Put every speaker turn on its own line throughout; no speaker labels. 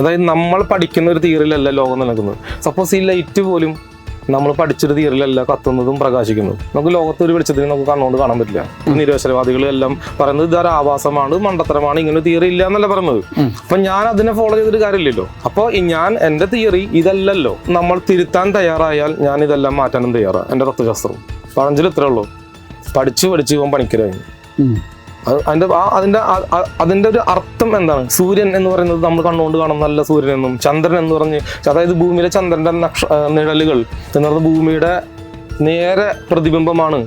അതായത് നമ്മൾ പഠിക്കുന്ന ഒരു തിയറിയിലല്ല ലോകം നിലനിൽക്കുന്നത് സപ്പോസ് ഈ ലൈറ്റ് പോലും നമ്മൾ പഠിച്ചൊരു തീയറിലല്ല കത്തുന്നതും പ്രകാശിക്കുന്നതും. നമുക്ക് ലോകത്ത് ഒരു വെളിച്ചത്തിന് നമുക്ക് കണ്ണുകൊണ്ട് കാണാൻ പറ്റില്ല. നിരീശ്വരവാദികൾ എല്ലാം പറയുന്നത് ഇതൊരു ആവാസമാണ് മണ്ടത്തരമാണ് ഇങ്ങനെ തിയറി ഇല്ല എന്നല്ല പറയുന്നത്. അപ്പൊ ഞാൻ അതിനെ ഫോളോ ചെയ്തൊരു കാര്യമില്ലല്ലോ. അപ്പോൾ ഞാൻ എന്റെ തിയറി ഇതല്ലല്ലോ. നമ്മൾ തിരുത്താൻ തയ്യാറായാൽ ഞാൻ ഇതെല്ലാം മാറ്റാനും തയ്യാറാണ് എന്റെ തത്വശാസ്ത്രം. പഴഞ്ചിൽ ഇത്രേ ഉള്ളൂ. പഠിച്ചു പഠിച്ചു ഇവൻ പണിക്കരായി. അതിന്റെ അതിന്റെ അതിന്റെ ഒരു അർത്ഥം എന്താണ്? സൂര്യൻ എന്ന് പറയുന്നത് നമ്മൾ കണ്ണുകൊണ്ട് കാണുന്ന നല്ല സൂര്യൻ എന്നും ചന്ദ്രൻ എന്ന് പറഞ്ഞ് അതായത് ഭൂമിയിലെ ചന്ദ്രന്റെ നക്ഷ നിഴലുകൾ എന്ന് പറഞ്ഞ ഭൂമിയുടെ നേരെ പ്രതിബിംബമാണ്.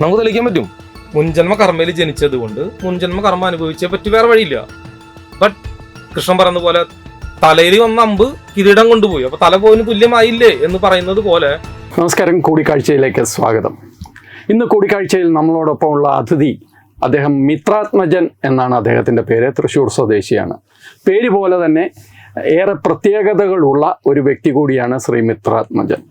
നമുക്ക് തെളിയിക്കാൻ പറ്റും. മുൻജന്മ കർമ്മയിൽ ജനിച്ചത് കൊണ്ട് മുൻജന്മ കർമ്മം അനുഭവിച്ചേ പറ്റി വേറെ വഴിയില്ല. ബട്ട് കൃഷ്ണൻ പറയുന്ന പോലെ തലയിൽ വന്ന അമ്പ് കിരീടം കൊണ്ടുപോയി. അപ്പൊ തല പോയിന് തുല്യമായില്ലേ എന്ന് പറയുന്നത് പോലെ
നമസ്കാരം. കൂടിക്കാഴ്ചയിലേക്ക് സ്വാഗതം. ഇന്ന് കൂടിക്കാഴ്ചയിൽ നമ്മളോടൊപ്പം ഉള്ള അതിഥി അദ്ദേഹം മിത്രാത്മജൻ എന്നാണ് അദ്ദേഹത്തിന്റെ പേര്. തൃശ്ശൂർ സ്വദേശിയാണ്. പേര് പോലെ തന്നെ ഏറെ പ്രത്യേകതകളുള്ള ഒരു വ്യക്തി കൂടിയാണ് ശ്രീ മിത്രാത്മജൻ.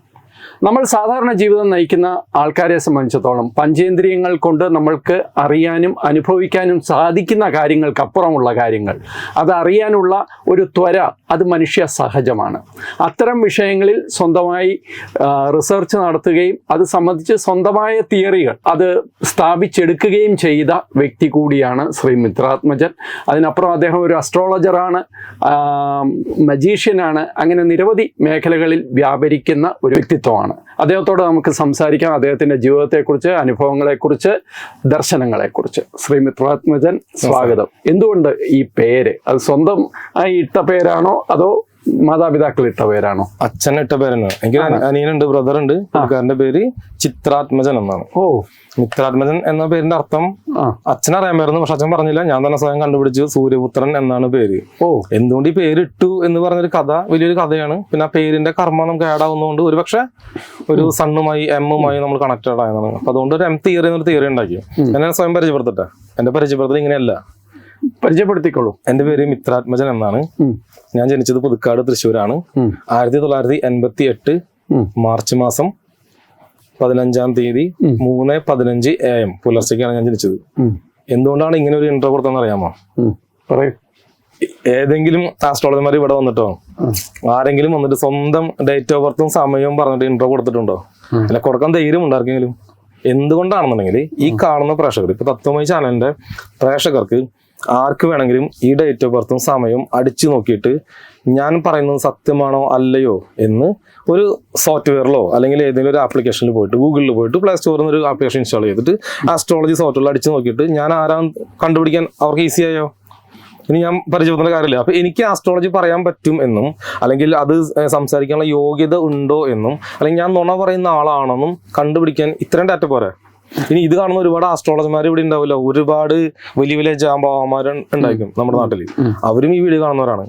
നമ്മൾ സാധാരണ ജീവിതം നയിക്കുന്ന ആൾക്കാരെ സംബന്ധിച്ചിടത്തോളം പഞ്ചേന്ദ്രിയങ്ങൾ കൊണ്ട് നമ്മൾക്ക് അറിയാനും അനുഭവിക്കാനും സാധിക്കുന്ന കാര്യങ്ങൾക്കപ്പുറമുള്ള കാര്യങ്ങൾ. അത് അറിയാനുള്ള ഒരു ത്വര അത് മനുഷ്യ സഹജമാണ്. അത്തരം വിഷയങ്ങളിൽ സ്വന്തമായി റിസർച്ച് നടത്തുകയും അത് സംബന്ധിച്ച് സ്വന്തമായ തിയറികൾ അത് സ്ഥാപിച്ചെടുക്കുകയും ചെയ്ത വ്യക്തി കൂടിയാണ് ശ്രീ മിത്രാത്മജൻ. അതിനപ്പുറം അദ്ദേഹം ഒരു അസ്ട്രോളജറാണ് മജീഷ്യനാണ് അങ്ങനെ നിരവധി മേഖലകളിൽ വ്യാപരിക്കുന്ന ഒരു വ്യക്തിത്വമാണ്. അദ്ദേഹത്തോട് നമുക്ക് സംസാരിക്കാം. അദ്ദേഹത്തിന്റെ ജീവിതത്തെക്കുറിച്ച് അനുഭവങ്ങളെക്കുറിച്ച് ദർശനങ്ങളെക്കുറിച്ച്. ശ്രീ മിത്രാത്മജൻ സ്വാഗതം. എന്തുകൊണ്ട് ഈ പേര്? അത് സ്വന്തം ഇട്ട പേരാണോ? അതോ മാതാപിതാക്കൾ ഇട്ട പേരാണോ
അച്ഛൻ ഇട്ട പേരെന്ന് എനിക്ക് ഒരു അനിയനുണ്ട് ബ്രദർ ഉണ്ട് പുള്ളിക്കാരന്റെ പേര് ചിത്രാത്മജൻ എന്നാണ്
ഓ.
മിത്രാത്മജൻ എന്ന പേരിന്റെ അർത്ഥം അച്ഛൻ അറിയാമായിരുന്നു പക്ഷെ അച്ഛൻ പറഞ്ഞില്ല. ഞാൻ തന്നെ സ്വയം കണ്ടുപിടിച്ചു സൂര്യപുത്രൻ എന്നാണ് പേര്.
ഓ.
എന്തുകൊണ്ട് ഈ പേര് ഇട്ടു എന്ന് പറഞ്ഞൊരു കഥ വലിയൊരു കഥയാണ്. പിന്നെ ആ പേരിന്റെ കർമ്മം നമുക്ക് ആഡ് ആവുന്നതുകൊണ്ട് ഒരുപക്ഷെ ഒരു സണ്ണുമായി എമ്മുമായി നമ്മൾ കണക്റ്റഡ് ആയതാണ്. അപ്പൊ അതുകൊണ്ട് ഒരു എം തിയറി എന്നൊരു തിയറി ഉണ്ടാക്കി. എന്നെ സ്വയം പരിചയപ്പെടുത്തട്ടെ? എന്റെ പരിചയപ്പെടുത്തൽ ഇങ്ങനെയല്ല.
പരിചയപ്പെടുത്തിക്കോളൂ.
എന്റെ പേര് മിത്രാത്മജൻ എന്നാണ്. ഞാൻ ജനിച്ചത് പുതുക്കാട് തൃശ്ശൂരാണ്. ആയിരത്തി തൊള്ളായിരത്തി എൺപത്തി എട്ട് മാർച്ച് മാസം പതിനഞ്ചാം തീയതി. മൂന്ന് പതിനഞ്ച് എ എം പുലർച്ചയ്ക്കാണ് ഞാൻ ജനിച്ചത്. എന്തുകൊണ്ടാണ് ഇങ്ങനെ ഒരു ഇന്റർവ്യൂ കൊടുത്തതെന്ന് അറിയാമോ.
പറയൂ.
ഏതെങ്കിലും ആസ്ട്രോളജർമാർ ഇവിടെ വന്നിട്ടോ? ആരെങ്കിലും വന്നിട്ട് സ്വന്തം ഡേറ്റ് ഓഫ് ബർത്തും സമയവും പറഞ്ഞിട്ട് ഇന്റർവ്യൂ കൊടുത്തിട്ടുണ്ടോ. അല്ല കൊടുക്കാൻ ധൈര്യം ഉണ്ടാർക്കെങ്കിലും എന്തുകൊണ്ടാണെന്നുണ്ടെങ്കിൽ ഈ കാണുന്ന പ്രേക്ഷകർ ഇപ്പൊ തത്വമായി ചാനലിന്റെ പ്രേക്ഷകർക്ക് ആർക്ക് വേണമെങ്കിലും ഈ ഡേറ്റ് ഓഫ് ബർത്തും സമയവും അടിച്ചു നോക്കിയിട്ട് ഞാൻ പറയുന്നത് സത്യമാണോ അല്ലയോ എന്ന് ഒരു സോഫ്റ്റ്വെയറിലോ അല്ലെങ്കിൽ ഏതെങ്കിലും ഒരു ആപ്ലിക്കേഷനിൽ പോയിട്ട് ഗൂഗിളിൽ പോയിട്ട് പ്ലേ സ്റ്റോറിൽ നിന്ന് ഒരു ആപ്ലിക്കേഷൻ ഇൻസ്റ്റാൾ ചെയ്തിട്ട് ആസ്ട്രോളജി സോഫ്റ്റ്വെയർ അടിച്ചു നോക്കിയിട്ട് ഞാൻ ആരാ കണ്ടുപിടിക്കാൻ അവർക്ക് ഈസി ആയോ? ഇനി ഞാൻ പരിചയപ്പെടുന്ന കാര്യമില്ല. അപ്പൊ എനിക്ക് ആസ്ട്രോളജി പറയാൻ പറ്റും എന്നും അല്ലെങ്കിൽ അത് സംസാരിക്കാനുള്ള യോഗ്യത ഉണ്ടോ എന്നും അല്ലെങ്കിൽ ഞാൻ നുണ പറയുന്ന ആളാണെന്നും കണ്ടുപിടിക്കാൻ ഇത്രയും ഡാറ്റ പോരാ? ഇനി ഇത് കാണുന്ന ഒരുപാട് ആസ്ട്രോളജിമാർ ഇവിടെ ഉണ്ടാവില്ല ഒരുപാട് വലിയ വലിയ ജാമ്പാവന്മാർ ഉണ്ടായിരിക്കും നമ്മുടെ നാട്ടിൽ അവരും ഈ വീഡിയോ കാണുന്നവരാണ്.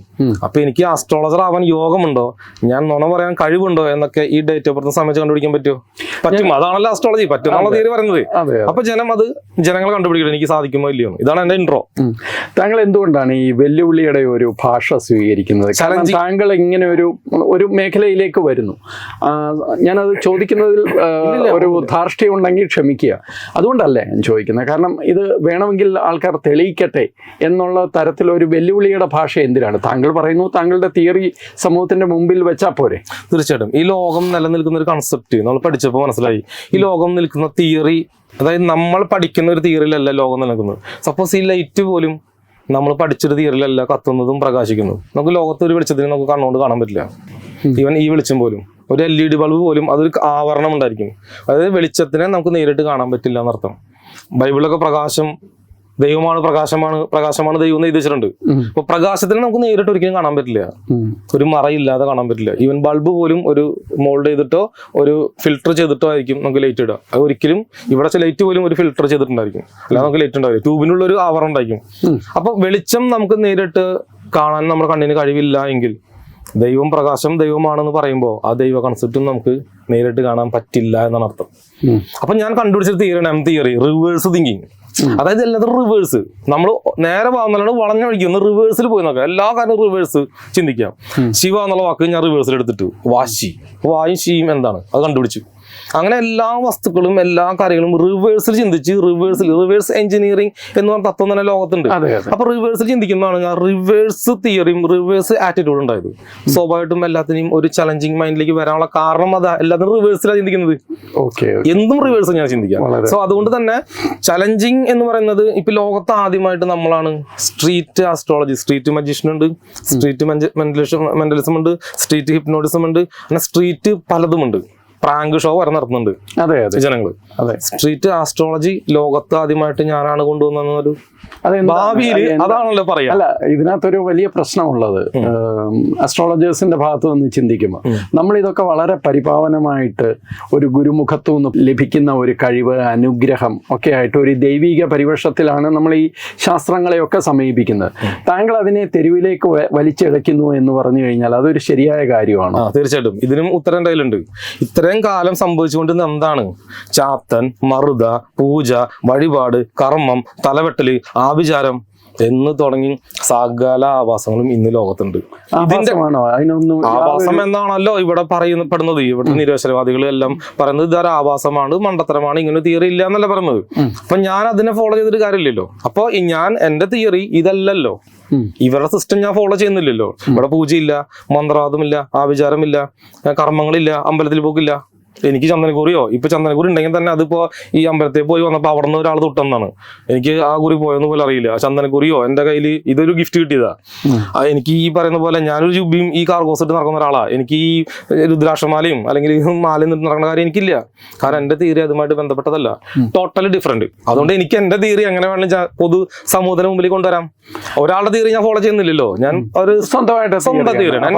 അപ്പൊ എനിക്ക് ആസ്ട്രോളജർ ആവാൻ യോഗമുണ്ടോ? ഞാൻ നുണ പറയാൻ കഴിവുണ്ടോ? എന്നൊക്കെ ഈ ഡേറ്റ് ഓഫ് ബർത്ത് സമയത്ത് കണ്ടുപിടിക്കാൻ പറ്റുമോ? പറ്റും. അതാണല്ലോ ആസ്ട്രോളജി പറ്റും എന്നുള്ള തീരെ പറയുന്നത്. അപ്പൊ ജനം അത് ജനങ്ങൾ കണ്ടുപിടിക്കണം എനിക്ക് സാധിക്കുമോ ഇല്ലയോ? ഇതാണ് എന്റെ ഇൻട്രോ
താങ്കൾ എന്തുകൊണ്ടാണ് ഈ വെല്ലുവിളിയുടെ ഒരു ഭാഷ സ്വീകരിക്കുന്നത്? കാരണം താങ്കൾ ഇങ്ങനെ ഒരു ഒരു മേഖലയിലേക്ക് വരുന്നു. ഞാനത് ചോദിക്കുന്നതിൽ ഒരു ധാർഷ്ട്യം ഉണ്ടെങ്കിൽ ക്ഷമിക്കുക. അതുകൊണ്ടല്ല ഞാൻ ചോദിക്കുന്നത്. കാരണം ഇത് വേണമെങ്കിൽ ആൾക്കാർ തെളിയിക്കട്ടെ എന്നുള്ള തരത്തിലൊരു വെല്ലുവിളിയുടെ ഭാഷ എന്തിനാണ്? താങ്കൾ പറയുന്നു താങ്കളുടെ തിയറി സമൂഹത്തിന്റെ മുമ്പിൽ വെച്ചാൽ പോരെ.
തീർച്ചയായിട്ടും. ഈ ലോകം നിലനിൽക്കുന്ന ഒരു കൺസെപ്റ്റ് നമ്മൾ പഠിച്ചപ്പോൾ മനസ്സിലായി. ഈ ലോകം നിൽക്കുന്ന തിയറി അതായത് നമ്മൾ പഠിക്കുന്ന ഒരു തിയറിയിലല്ല ലോകം നിലനിൽക്കുന്നത്. സപ്പോസ് ഈ ലൈറ്റ് പോലും നമ്മൾ പഠിച്ചൊരു തിയറിലല്ല കത്തുന്നതും പ്രകാശിക്കുന്നതും. നമുക്ക് ലോകത്ത് ഒരു വെളിച്ചത്തിന് നമുക്ക് കണ്ണുകൊണ്ട് കാണാൻ പറ്റില്ല. ഈവൻ ഈ വെളിച്ചം പോലും. ഒരു എൽ ഇ ഡി ബൾബ് പോലും അതൊരു ആവരണം ഉണ്ടായിരിക്കും. അതായത് വെളിച്ചത്തിനെ നമുക്ക് നേരിട്ട് കാണാൻ പറ്റില്ല എന്നർത്ഥം. ബൈബിളൊക്കെ പ്രകാശം ദൈവമാണ് പ്രകാശമാണ് പ്രകാശമാണ് ദൈവം എന്ന്
എഴുതിച്ചിട്ടുണ്ട്.
അപ്പൊ പ്രകാശത്തിന് നമുക്ക് നേരിട്ട് ഒരിക്കലും കാണാൻ പറ്റില്ല. ഒരു മറയില്ലാതെ കാണാൻ പറ്റില്ല. ഈവൻ ബൾബ് പോലും ഒരു മോൾഡ് ചെയ്തിട്ടോ ഒരു ഫിൽട്ടർ ചെയ്തിട്ടോ ആയിരിക്കും നമുക്ക് ലൈറ്റ് ഇടുക. അത് ഒരിക്കലും ഇവിടെ ലൈറ്റ് പോലും ഒരു ഫിൽട്ടർ ചെയ്തിട്ടുണ്ടായിരിക്കും. അല്ലാതെ നമുക്ക് ലൈറ്റ് ഉണ്ടാവില്ല. ട്യൂബിനുള്ള ഒരു ഉണ്ടായിരിക്കും.
ഉം.
അപ്പൊ വെളിച്ചം നമുക്ക് നേരിട്ട് കാണാൻ നമ്മുടെ കണ്ണിന് കഴിവില്ല എങ്കിൽ ദൈവം പ്രകാശം ദൈവമാണെന്ന് പറയുമ്പോൾ ആ ദൈവ കൺസെപ്റ്റും നമുക്ക് നേരിട്ട് കാണാൻ പറ്റില്ല എന്നാണ് അർത്ഥം. അപ്പൊ ഞാൻ കണ്ടുപിടിച്ച theory M theory reverse thinking അതായത് എല്ലാതും റിവേഴ്സ് നമ്മൾ നേരെ പോകുന്നതാണ് വളഞ്ഞൊഴിക്കുന്ന റിവേഴ്സിൽ പോയി നോക്കാം എല്ലാ കാര്യവും റിവേഴ്സ് ചിന്തിക്കാം. ശിവ എന്നുള്ള വാക്ക് ഞാൻ റിവേഴ്സിൽ എടുത്തിട്ട്. വാശി. വായും ശിയും എന്താണ്? അത് കണ്ടുപിടിച്ചു. അങ്ങനെ എല്ലാ വസ്തുക്കളും എല്ലാ കാര്യങ്ങളും റിവേഴ്സിൽ ചിന്തിച്ച് റിവേഴ്സിൽ റിവേഴ്സ് എഞ്ചിനീയറിംഗ് എന്ന് പറഞ്ഞ തത്വം തന്നെ ലോകത്തുണ്ട്. അപ്പൊ റിവേഴ്സിൽ ചിന്തിക്കുന്നതാണ് ഞാൻ റിവേഴ്സ് തിയറിയും റിവേഴ്സ് ആറ്റിറ്റ്യൂഡ് ഉണ്ടായത്. സ്വാഭാവികമായിട്ടും എല്ലാത്തിനെയും ഒരു ചലഞ്ചിങ് മൈൻഡിലേക്ക് വരാനുള്ള കാരണം അതാ എല്ലാത്തിനും റിവേഴ്സിലാണ് ചിന്തിക്കുന്നത്.
ഓക്കെ
എന്തും റിവേഴ്സ് ഞാൻ ചിന്തിക്കാം സോ അതുകൊണ്ട് തന്നെ ചലഞ്ചിങ് എന്ന് പറയുന്നത് ഇപ്പൊ ലോകത്ത് ആദ്യമായിട്ട് നമ്മളാണ് സ്ട്രീറ്റ് ആസ്ട്രോളജി സ്ട്രീറ്റ് മജീഷ്യൻ ഉണ്ട് സ്ട്രീറ്റ് മെന്റലിസം മെന്റലിസം ഉണ്ട് സ്ട്രീറ്റ് ഹിപ്നോട്ടിസം ഉണ്ട് അങ്ങനെ സ്ട്രീറ്റ് പലതുമുണ്ട് പ്രാങ്ക് ഷോ വരെ നടത്തുന്നുണ്ട്
അതെ അതെ.
ജനങ്ങൾ
അതെ.
സ്ട്രീറ്റ് ആസ്ട്രോളജി ലോകത്ത് ആദ്യമായിട്ട് ഞാനാണ് കൊണ്ടുവന്നൊരു ഭാവിയിൽ അതാണല്ലോ പറയാ.
അല്ല ഇതിനകത്തൊരു വലിയ പ്രശ്നമുള്ളത്. അസ്ട്രോളജേഴ്സിന്റെ ഭാഗത്ത് നിന്ന് ചിന്തിക്കുമ്പോൾ നമ്മൾ ഇതൊക്കെ വളരെ പരിപാവനമായിട്ട് ഒരു ഗുരുമുഖത്തു നിന്ന് ലഭിക്കുന്ന ഒരു കഴിവ് അനുഗ്രഹം ഒക്കെ ആയിട്ട് ഒരു ദൈവിക പരിവേഷത്തിലാണ് നമ്മൾ ഈ ശാസ്ത്രങ്ങളെയൊക്കെ സമീപിക്കുന്നത്. താങ്കൾ അതിനെ തെരുവിലേക്ക് വലിച്ചെടുക്കുന്നു എന്ന് പറഞ്ഞു കഴിഞ്ഞാൽ അതൊരു ശരിയായ കാര്യമാണ്?
തീർച്ചയായിട്ടും. ഇതിനും ഉത്തരം കയ്യിലുണ്ട് കയ്യിലുണ്ട് ഇത്രയും കാലം സംഭവിച്ചുകൊണ്ടിരുന്ന എന്താണ്? ചാത്തൻ മറുത പൂജ വഴിപാട് കർമ്മം തലവെട്ടൽ ആഭിചാരം എന്ന് തുടങ്ങി സകല ആവാസങ്ങളും ഇന്ന് ലോകത്തുണ്ട്. ഇതിന്റെ ആവാസം എന്നാണല്ലോ ഇവിടെ പറയുന്നപ്പെടുന്നത് ഇവിടെ നിരോശനവാദികൾ എല്ലാം പറയുന്നത് ഇതൊരു? ആവാസമാണ് മണ്ടത്തരമാണ് ഇങ്ങനെ തിയറി ഇല്ല എന്നല്ല പറയുന്നത്. അപ്പൊ ഞാൻ അതിനെ ഫോളോ ചെയ്തിട്ട് കാര്യമില്ലല്ലോ. അപ്പൊ ഞാൻ എന്റെ തിയറി ഇതല്ലല്ലോ. ഇവരുടെ സിസ്റ്റം ഞാൻ ഫോളോ ചെയ്യുന്നില്ലല്ലോ. ഇവിടെ പൂജയില്ല മന്ത്രവാദമില്ല ആവിചാരമില്ല കർമ്മങ്ങളില്ല അമ്പലത്തിൽ പോക്കില്ല. എനിക്ക് ചന്ദനക്കുറിയോ? ഇപ്പൊ ചന്ദനക്കുറി ഉണ്ടെങ്കിൽ തന്നെ അതിപ്പോ ഈ അമ്പലത്തിൽ പോയി വന്നപ്പോ അവിടെ നിന്ന് ഒരാൾ തൊട്ടെന്നാണ്. എനിക്ക് ആ കുറി പോയെന്ന് പോലെ അറിയില്ല. ചന്ദനക്കുറിയോ? എന്റെ കയ്യിൽ ഇതൊരു ഗിഫ്റ്റ് കിട്ടിയതാ. ആ, എനിക്ക് ഈ പറയുന്ന പോലെ ഞാനൊരു ജുബിയും ഈ കാർഗോസ് ഇട്ട് നടക്കുന്ന ഒരാളാ. എനിക്ക് ഈ രുദ്രാക്ഷമാലയും അല്ലെങ്കിൽ ഈ മാലയും നിന്ന് നടക്കുന്ന കാര്യം എനിക്കില്ല. കാരണം എന്റെ തീരെ അതുമായിട്ട് ബന്ധപ്പെട്ടതല്ല. ടോട്ടലി ഡിഫറെന്റ് അതുകൊണ്ട് എനിക്ക് എന്റെ തീരെ എങ്ങനെ വേണമെങ്കിലും പൊതു സമൂഹത്തിന് മുമ്പിൽ കൊണ്ടുവരാം. ഒരാളുടെ തീയറി ഞാൻ ഫോളോ ചെയ്യുന്നില്ലല്ലോ. ഞാൻ ഒരു
സ്വന്തമായിട്ട്
സ്വന്തം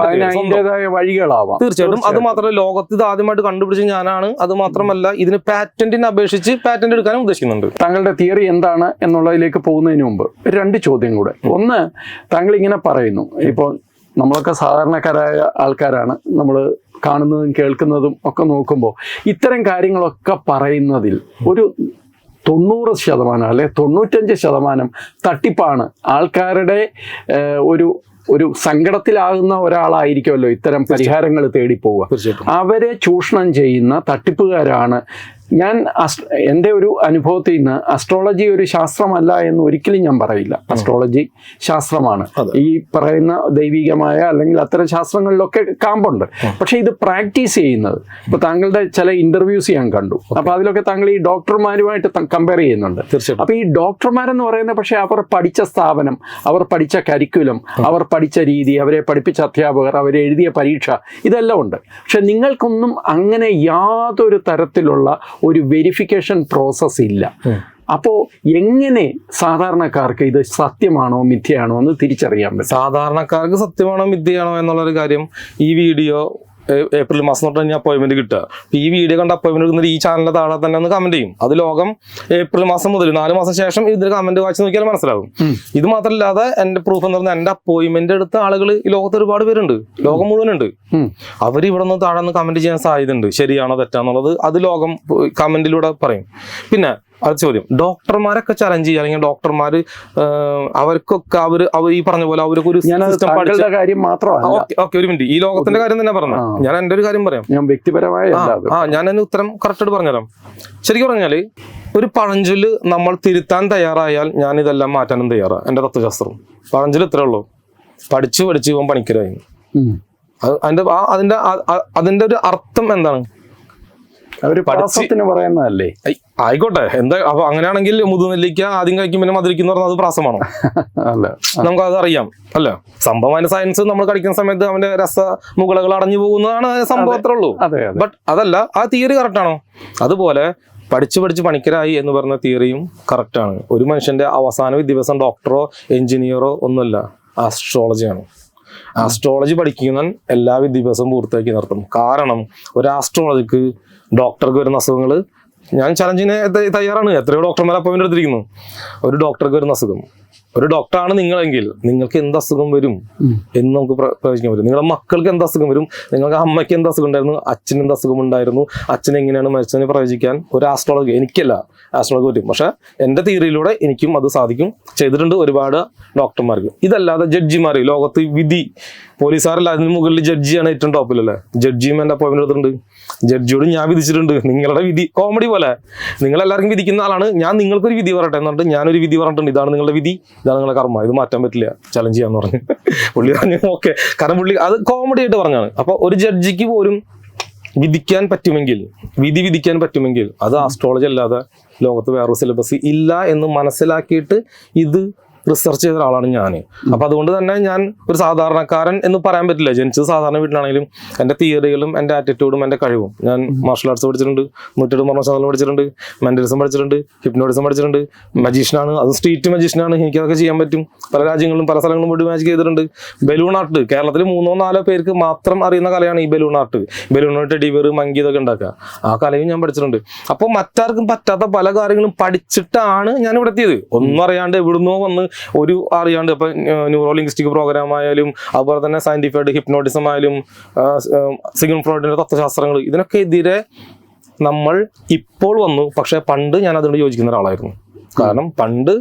അതിന്റെതായ വഴികളാവാം.
തീർച്ചയായിട്ടും. അത് മാത്രമല്ല ലോകത്ത് ഇത് ആദ്യമായിട്ട് കണ്ടുപിടിച്ച് ഞാനാണ്. അത് മാത്രമല്ല ഇതിന് പാറ്റന്റിന് അപേക്ഷിച്ച് പാറ്റന്റ് എടുക്കാനും ഉദ്ദേശിക്കുന്നുണ്ട്.
താങ്കളുടെ തിയറി എന്താണ് എന്നുള്ളതിലേക്ക് പോകുന്നതിന് മുമ്പ് രണ്ട് ചോദ്യം കൂടെ. ഒന്ന് താങ്കൾ ഇങ്ങനെ പറയുന്നു. ഇപ്പോൾ നമ്മളൊക്കെ സാധാരണക്കാരായ ആൾക്കാരാണ്. നമ്മൾ കാണുന്നതും കേൾക്കുന്നതും ഒക്കെ നോക്കുമ്പോൾ ഇത്തരം കാര്യങ്ങളൊക്കെ പറയുന്നതിൽ ഒരു തൊണ്ണൂറ് ശതമാനം അല്ലെ? തൊണ്ണൂറ്റഞ്ച് ശതമാനം തട്ടിപ്പാണ്. ആൾക്കാരുടെ ഒരു ഒരു സങ്കടത്തിലാകുന്ന ഒരാളായിരിക്കുമല്ലോ ഇത്തരം പരിഹാരങ്ങൾ തേടി
പോവുക
അവരെ ചൂഷണം ചെയ്യുന്ന തട്ടിപ്പുകാരാണ് ഞാൻ എന്റെ ഒരു അനുഭവത്തിൽ നിന്ന് അസ്ട്രോളജി ഒരു ശാസ്ത്രമല്ല എന്ന് ഒരിക്കലും ഞാൻ പറയില്ല. അസ്ട്രോളജി ശാസ്ത്രമാണ്. ഈ പറയുന്ന ദൈവികമായ അല്ലെങ്കിൽ അത്തരം ശാസ്ത്രങ്ങളിലൊക്കെ കാമ്പുണ്ട്. പക്ഷെ ഇത് പ്രാക്ടീസ് ചെയ്യുന്നത്. ഇപ്പൊ താങ്കളുടെ ചില ഇന്റർവ്യൂസ് ഞാൻ കണ്ടു. അപ്പൊ അതിലൊക്കെ താങ്കൾ ഈ ഡോക്ടർമാരുമായിട്ട് കമ്പയർ ചെയ്യുന്നുണ്ട്.
തീർച്ചയായിട്ടും.
അപ്പൊ ഈ ഡോക്ടർമാരെന്ന് പറയുന്നത് പക്ഷെ അവർ പഠിച്ച സ്ഥാപനം അവർ പഠിച്ച കരിക്കുലം അവർ പഠിച്ച രീതി അവരെ പഠിപ്പിച്ച അധ്യാപകർ അവർ എഴുതിയ പരീക്ഷ ഇതെല്ലാം ഉണ്ട്. പക്ഷെ നിങ്ങൾക്കൊന്നും അങ്ങനെ യാതൊരു തരത്തിലുള്ള ഒരു വെരിഫിക്കേഷൻ പ്രോസസ് ഇല്ല. അപ്പോൾ എങ്ങനെ സാധാരണക്കാർക്ക് ഇത് സത്യമാണോ മിഥ്യയാണോ എന്ന് തിരിച്ചറിയാൻ പറ്റും
സാധാരണക്കാർക്ക് സത്യമാണോ മിഥ്യയാണോ എന്നുള്ളൊരു കാര്യം ഈ വീഡിയോ ഏപ്രിൽ മാസം തൊട്ട് തന്നെ അപ്പോയിൻമെന്റ് കിട്ടുക. ഈ വീഡിയോ കണ്ട അപ്പോയിന്റ്മെന്റ് എടുക്കുന്നത് ഈ ചാനലിന്റെ താഴെ തന്നെ ഒന്ന് കമന്റ് ചെയ്യും. അത് ലോകം ഏപ്രിൽ മാസം മുതൽ നാല് മാസം ശേഷം ഇതിൽ കമന്റ് വായിച്ച് നോക്കിയാൽ മനസ്സിലാവും. ഇത് മാത്രമല്ലാതെ എന്റെ പ്രൂഫ് എന്ന് പറഞ്ഞാൽ എന്റെ അപ്പോയിന്റ്മെന്റ് എടുത്ത ആളുകൾ ഈ ലോകത്ത് ഒരുപാട് പേരുണ്ട്. ലോകം മുഴുവനുണ്ട്.
ഉണ്ട്
അവർ ഇവിടെ നിന്ന് താഴെ നിന്ന് കമന്റ് ചെയ്യാൻ സാധ്യതയുണ്ട്. ശരിയാണോ തെറ്റാന്നുള്ളത് അത് ലോകം കമന്റിലൂടെ പറയും. പിന്നെ അത് ചോദ്യം. ഡോക്ടർമാരൊക്കെ ചലഞ്ച് ചെയ്യുക. അല്ലെങ്കിൽ ഡോക്ടർമാർ അവർക്കൊക്കെ അവർ അവർ ഈ പറഞ്ഞ പോലെ അവർക്ക് ഒരു
കാര്യം മാത്രമാണ്
ഓക്കെ ഒരു മിനിറ്റ് ഈ ലോകത്തിന്റെ കാര്യം തന്നെ പറഞ്ഞു? ഞാൻ എന്റെ ഒരു കാര്യം പറയാം.
ഞാൻ വ്യക്തിപരമായ
ആ, ഞാൻ അതിന് ഉത്തരം കറക്റ്റായിട്ട് പറഞ്ഞുതരാം. ശരിക്കും പറഞ്ഞാൽ ഒരു പഴഞ്ചൊല്ല് നമ്മൾ തിരുത്താൻ തയ്യാറായാൽ ഞാൻ ഇതെല്ലാം മാറ്റാനും തയ്യാറാണ്. എന്റെ തത്വശാസ്ത്രം. പഴഞ്ചൊല്ല് ഇത്രേ ഉള്ളൂ. പഠിച്ചു പഠിച്ചു ഇവൻ പണിക്കരായി. അതിന്റെ അതിന്റെ അതിന്റെ ഒരു അർത്ഥം എന്താണ്?
പ്രാസത്തിന് പറയുന്നതല്ലേ?
ആയിക്കോട്ടെ. എന്താ അപ്പൊ അങ്ങനെയാണെങ്കിൽ മുതുനെല്ലിക്ക ആദ്യം കഴിക്കും പിന്നെ മധുരിക്കുന്ന പറഞ്ഞാൽ അത് പ്രാസമാണോ?
അല്ല.
നമുക്ക് അത് അറിയാം അല്ല? സംഭവം അതിന്റെ സയൻസ് നമ്മൾ കഴിക്കുന്ന സമയത്ത് അവന്റെ രസ മുകളകൾ അടഞ്ഞു പോകുന്നതാണ് സംഭവം അത്രേ ഉള്ളൂ ബട്ട് അതല്ല ആ തിയറി കറക്റ്റ് ആണോ? അതുപോലെ പഠിച്ചു പഠിച്ച് പണിക്കരായി എന്ന് പറഞ്ഞ തിയറിയും കറക്റ്റ് ആണ്. ഒരു മനുഷ്യന്റെ അവസാന വിദ്യാഭ്യാസം ഡോക്ടറോ എഞ്ചിനീയറോ ഒന്നുമല്ല ആസ്ട്രോളജിയാണ് ആസ്ട്രോളജി പഠിക്കുന്ന എല്ലാ വിദ്യാഭ്യാസവും പൂർത്തിയാക്കി നിർത്തും കാരണം ഒരു ആസ്ട്രോളജിക്ക് ഡോക്ടർക്ക് വരുന്ന അസുഖങ്ങൾ ഞാൻ ചലഞ്ചിന് തയ്യാറാണ്. എത്രയോ ഡോക്ടർമാർ അപ്പോയിന്റ് എടുത്തിരിക്കുന്നു. ഒരു ഡോക്ടർക്ക് വരുന്ന അസുഖം. ഒരു ഡോക്ടറാണ് നിങ്ങളെങ്കിൽ നിങ്ങൾക്ക് എന്ത് അസുഖം വരും എന്ന് നമുക്ക് പ്ര- പ്രവചിക്കാൻ പറ്റും. നിങ്ങളുടെ മക്കൾക്ക് എന്ത് അസുഖം വരും? നിങ്ങൾക്ക് അമ്മയ്ക്ക് എന്ത് അസുഖം ഉണ്ടായിരുന്നു? അച്ഛന് എന്ത് അസുഖം ഉണ്ടായിരുന്നു? അച്ഛൻ എങ്ങനെയാണ് മരിച്ചതിനെ പ്രവചിക്കാൻ ഒരു ആസ്ട്രോളജി എനിക്കല്ല ആസ്ട്രോളജി പറ്റും. പക്ഷെ എന്റെ തിയറിയിലൂടെ എനിക്കും അത് സാധിക്കും. ചെയ്തിട്ടുണ്ട് ഒരുപാട് ഡോക്ടർമാർക്ക് ഇതല്ലാതെ ജഡ്ജിമാർ ലോകത്ത് വിധി. പോലീസുകാരല്ല അതിന് മുകളിൽ ജഡ്ജിയാണ് ഏറ്റവും ടോപ്പിലല്ലേ ജഡ്ജിയും എന്റെ അപ്പോയിൻമെന്റ് എടുത്തിട്ടുണ്ട്. ജഡ്ജിയോട് ഞാൻ വിധിച്ചിട്ടുണ്ട്. നിങ്ങളുടെ വിധി കോമഡി പോലെ. നിങ്ങൾ എല്ലാവർക്കും വിധിക്കുന്ന ആളാണ്. ഞാൻ നിങ്ങൾക്കൊരു വിധി പറയട്ടെ എന്ന് പറഞ്ഞിട്ട് ഞാനൊരു വിധി പറഞ്ഞിട്ടുണ്ട്. ഇതാണ് നിങ്ങളുടെ വിധി ഇതാണ് നിങ്ങളുടെ കർമ്മ. ഇത് മാറ്റാൻ പറ്റില്ല. ചലഞ്ച് ചെയ്യാന്ന് പറഞ്ഞു. പുള്ളി പറഞ്ഞു ഓക്കെ കാരണം പുള്ളി അത് കോമഡി ആയിട്ട് പറഞ്ഞാണ്. അപ്പൊ ഒരു ജഡ്ജിക്ക് പോലും വിധിക്കാൻ പറ്റുമെങ്കിൽ വിധി വിധിക്കാൻ പറ്റുമെങ്കിൽ അത് ആസ്ട്രോളജി അല്ലാതെ ലോകത്ത് വേറൊരു സിലബസ് ഇല്ല എന്ന് മനസ്സിലാക്കിയിട്ട് ഇത് റിസർച്ച് ചെയ്ത ഒരാളാണ് ഞാൻ അപ്പൊ അതുകൊണ്ട് തന്നെ ഞാൻ ഒരു സാധാരണക്കാരൻ എന്ന് പറയാൻ പറ്റില്ല. ജനിച്ചത് സാധാരണ വീട്ടിലാണെങ്കിലും എന്റെ തിയറികളും എന്റെ ആറ്റിറ്റ്യൂഡും എന്റെ കഴിവും. ഞാൻ മാർഷൽ ആർട്സ് പഠിച്ചിട്ടുണ്ട് നൂറ്റെട്ട് മർമ്മശാലം പഠിച്ചിട്ടുണ്ട് മെന്റലിസം പഠിച്ചിട്ടുണ്ട് ഹിപ്നോട്ടിസം പഠിച്ചിട്ടുണ്ട്. മജീഷ്യനാണ് അത് സ്ട്രീറ്റ് മജീഷ്യനാണ് എനിക്കതൊക്കെ ചെയ്യാൻ പറ്റും. പല രാജ്യങ്ങളിലും പല സ്ഥലങ്ങളും പോയി മാജിക് ചെയ്തിട്ടുണ്ട്. ബലൂൺ ആർട്ട് കേരളത്തിൽ മൂന്നോ നാലോ പേർക്ക് മാത്രം അറിയുന്ന കലയാണ് ഈ ബലൂൺ ആർട്ട് ബലൂൺ ആർട്ട് ഡിവർ മങ്കി ഇതൊക്കെ ഉണ്ടാക്കുക. ആ കലയും ഞാൻ പഠിച്ചിട്ടുണ്ട്. അപ്പോൾ മറ്റാർക്കും പറ്റാത്ത പല കാര്യങ്ങളും പഠിച്ചിട്ടാണ് ഞാൻ ഇവിടെ എത്തിയത്. ഒന്നും അറിയാണ്ട് എവിടുന്നോ വന്ന് ഒരു അറിയാണ്ട് ഇപ്പൊ ന്യൂറോ ലിംഗ്വിസ്റ്റിക് പ്രോഗ്രാം ആയാലും അതുപോലെ തന്നെ സയന്റിഫൈഡ് ഹിപ്നോട്ടിസം ആയാലും സിഗൺ ഫ്രോഡിന്റെ തത്വശാസ്ത്രങ്ങൾ ഇതിനൊക്കെ എതിരെ നമ്മൾ ഇപ്പോൾ വന്നു. പക്ഷെ പണ്ട് ഞാൻ അതിനോട് യോജിക്കുന്ന ഒരാളായിരുന്നു. കാരണം പണ്ട്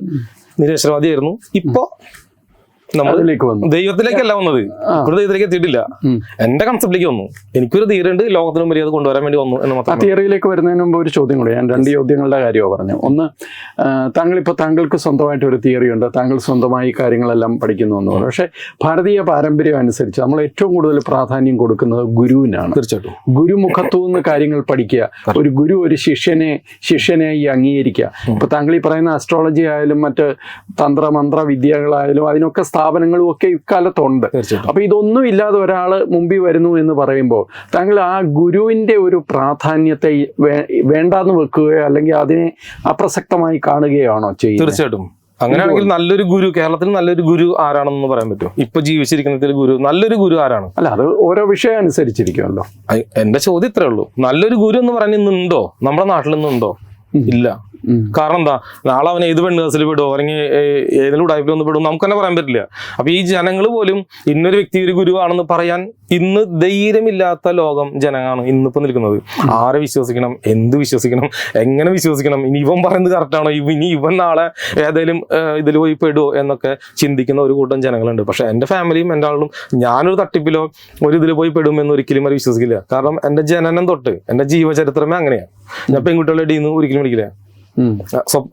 നിരീശ്വരവാദിയായിരുന്നു ഇപ്പോ നമ്മൾ
അതിലേക്ക് വന്നു.
ദൈവത്തിലേക്കല്ല വന്നത്. ഒരു ദൈവത്തിലേക്ക് എത്തിയിട്ടില്ല. എന്റെ കൺസെപ്റ്റിലേക്ക് വന്നു. എനിക്കൊരു തീരുണ്ട് ലോകത്തിന് മുമ്പ് അത് കൊണ്ടുവരാൻ വേണ്ടി വന്നു എന്ന് മാത്രം
തിയറിയിലേക്ക് വരുന്നതിന് മുമ്പ് ഒരു ചോദ്യം കൂടി. ഞാൻ രണ്ട് ചോദ്യങ്ങളുടെ കാര്യമാണ് പറഞ്ഞു ഒന്ന് താങ്കൾ ഇപ്പൊ താങ്കൾക്ക് സ്വന്തമായിട്ട് ഒരു തിയറി ഉണ്ട്. താങ്കൾ സ്വന്തമായി കാര്യങ്ങളെല്ലാം പഠിക്കുന്നു എന്ന് പറഞ്ഞു. പക്ഷേ ഭാരതീയ പാരമ്പര്യം അനുസരിച്ച് നമ്മൾ ഏറ്റവും കൂടുതൽ പ്രാധാന്യം കൊടുക്കുന്നത് ഗുരുവിനാണ്.
തീർച്ചയായിട്ടും.
ഗുരുമുഖത്തു നിന്ന് കാര്യങ്ങൾ പഠിക്കുക. ഒരു ഗുരു ഒരു ശിഷ്യനെ ശിഷ്യനായി അംഗീകരിക്കുക. ഇപ്പൊ താങ്കൾ ഈ പറയുന്ന അസ്ട്രോളജി ആയാലും മറ്റ് തന്ത്രമന്ത്ര വിദ്യകളായാലും അതിനൊക്കെ സ്ഥാപനങ്ങളും ഒക്കെ ഇക്കാലത്തുണ്ട്. അപ്പൊ ഇതൊന്നും ഇല്ലാതെ ഒരാൾ മുമ്പിൽ വരുന്നു എന്ന് പറയുമ്പോൾ താങ്കൾ ആ ഗുരുവിന്റെ ഒരു പ്രാധാന്യത്തെ വേണ്ടാന്ന് വെക്കുകയോ അല്ലെങ്കിൽ അതിനെ അപ്രസക്തമായി കാണുകയാണോ ചെയ്യുന്നത്?
തീർച്ചയായിട്ടും. അങ്ങനെയാണെങ്കിൽ നല്ലൊരു ഗുരു കേരളത്തിൽ നല്ലൊരു ഗുരു ആരാണെന്ന് പറയാൻ പറ്റും ഇപ്പൊ ജീവിച്ചിരിക്കുന്നതിൽ ഗുരു നല്ലൊരു ഗുരു ആരാണ്?
അല്ല അത് ഓരോ വിഷയം അനുസരിച്ചിരിക്കുമല്ലോ.
എന്റെ ചോദ്യം ഇത്രേ ഉള്ളൂ. നല്ലൊരു ഗുരു എന്ന് പറയുന്നത് ഇന്നുണ്ടോ? നമ്മുടെ നാട്ടിൽ നിന്നുണ്ടോ ഇല്ല. കാരണം എന്താ നാളെ അവനെ ഏത് പെണ്ണ് കേസിൽ പെടുമോ അല്ലെങ്കിൽ ഏതെങ്കിലും ഉടായ്പിൽ ഒന്ന് പെടും നമുക്ക് തന്നെ പറയാൻ പറ്റില്ല. അപ്പൊ ഈ ജനങ്ങൾ പോലും ഇന്നൊരു വ്യക്തി ഒരു ഗുരുവാണെന്ന് പറയാൻ ഇന്ന് ധൈര്യമില്ലാത്ത ലോകം ജനങ്ങളാണ് ഇന്നിപ്പോ നിൽക്കുന്നത്. ആരെ വിശ്വസിക്കണം? എന്ത് വിശ്വസിക്കണം? എങ്ങനെ വിശ്വസിക്കണം? ഇനി ഇവൻ പറയുന്നത് കറക്റ്റാണോ ഇനി ഇവൻ നാളെ ഏതെങ്കിലും ഇതിൽ പോയി പെടുമോ എന്നൊക്കെ ചിന്തിക്കുന്ന ഒരു കൂട്ടം ജനങ്ങളുണ്ട്. പക്ഷെ എന്റെ ഫാമിലിയും എന്റെ ആളും ഞാനൊരു തട്ടിപ്പിലോ ഒരു ഇതിൽ പോയി പെടുമെന്ന് ഒരിക്കലും അവർ വിശ്വസിക്കില്ല. കാരണം എന്റെ ജനനം തൊട്ട് എന്റെ ജീവചരിത്രമേ അങ്ങനെയാണ് ഞാൻ പെൺകുട്ടികളുടെ ഇടയിൽ നിന്ന് ഒരിക്കലും വിളിക്കില്ല.
ഉം.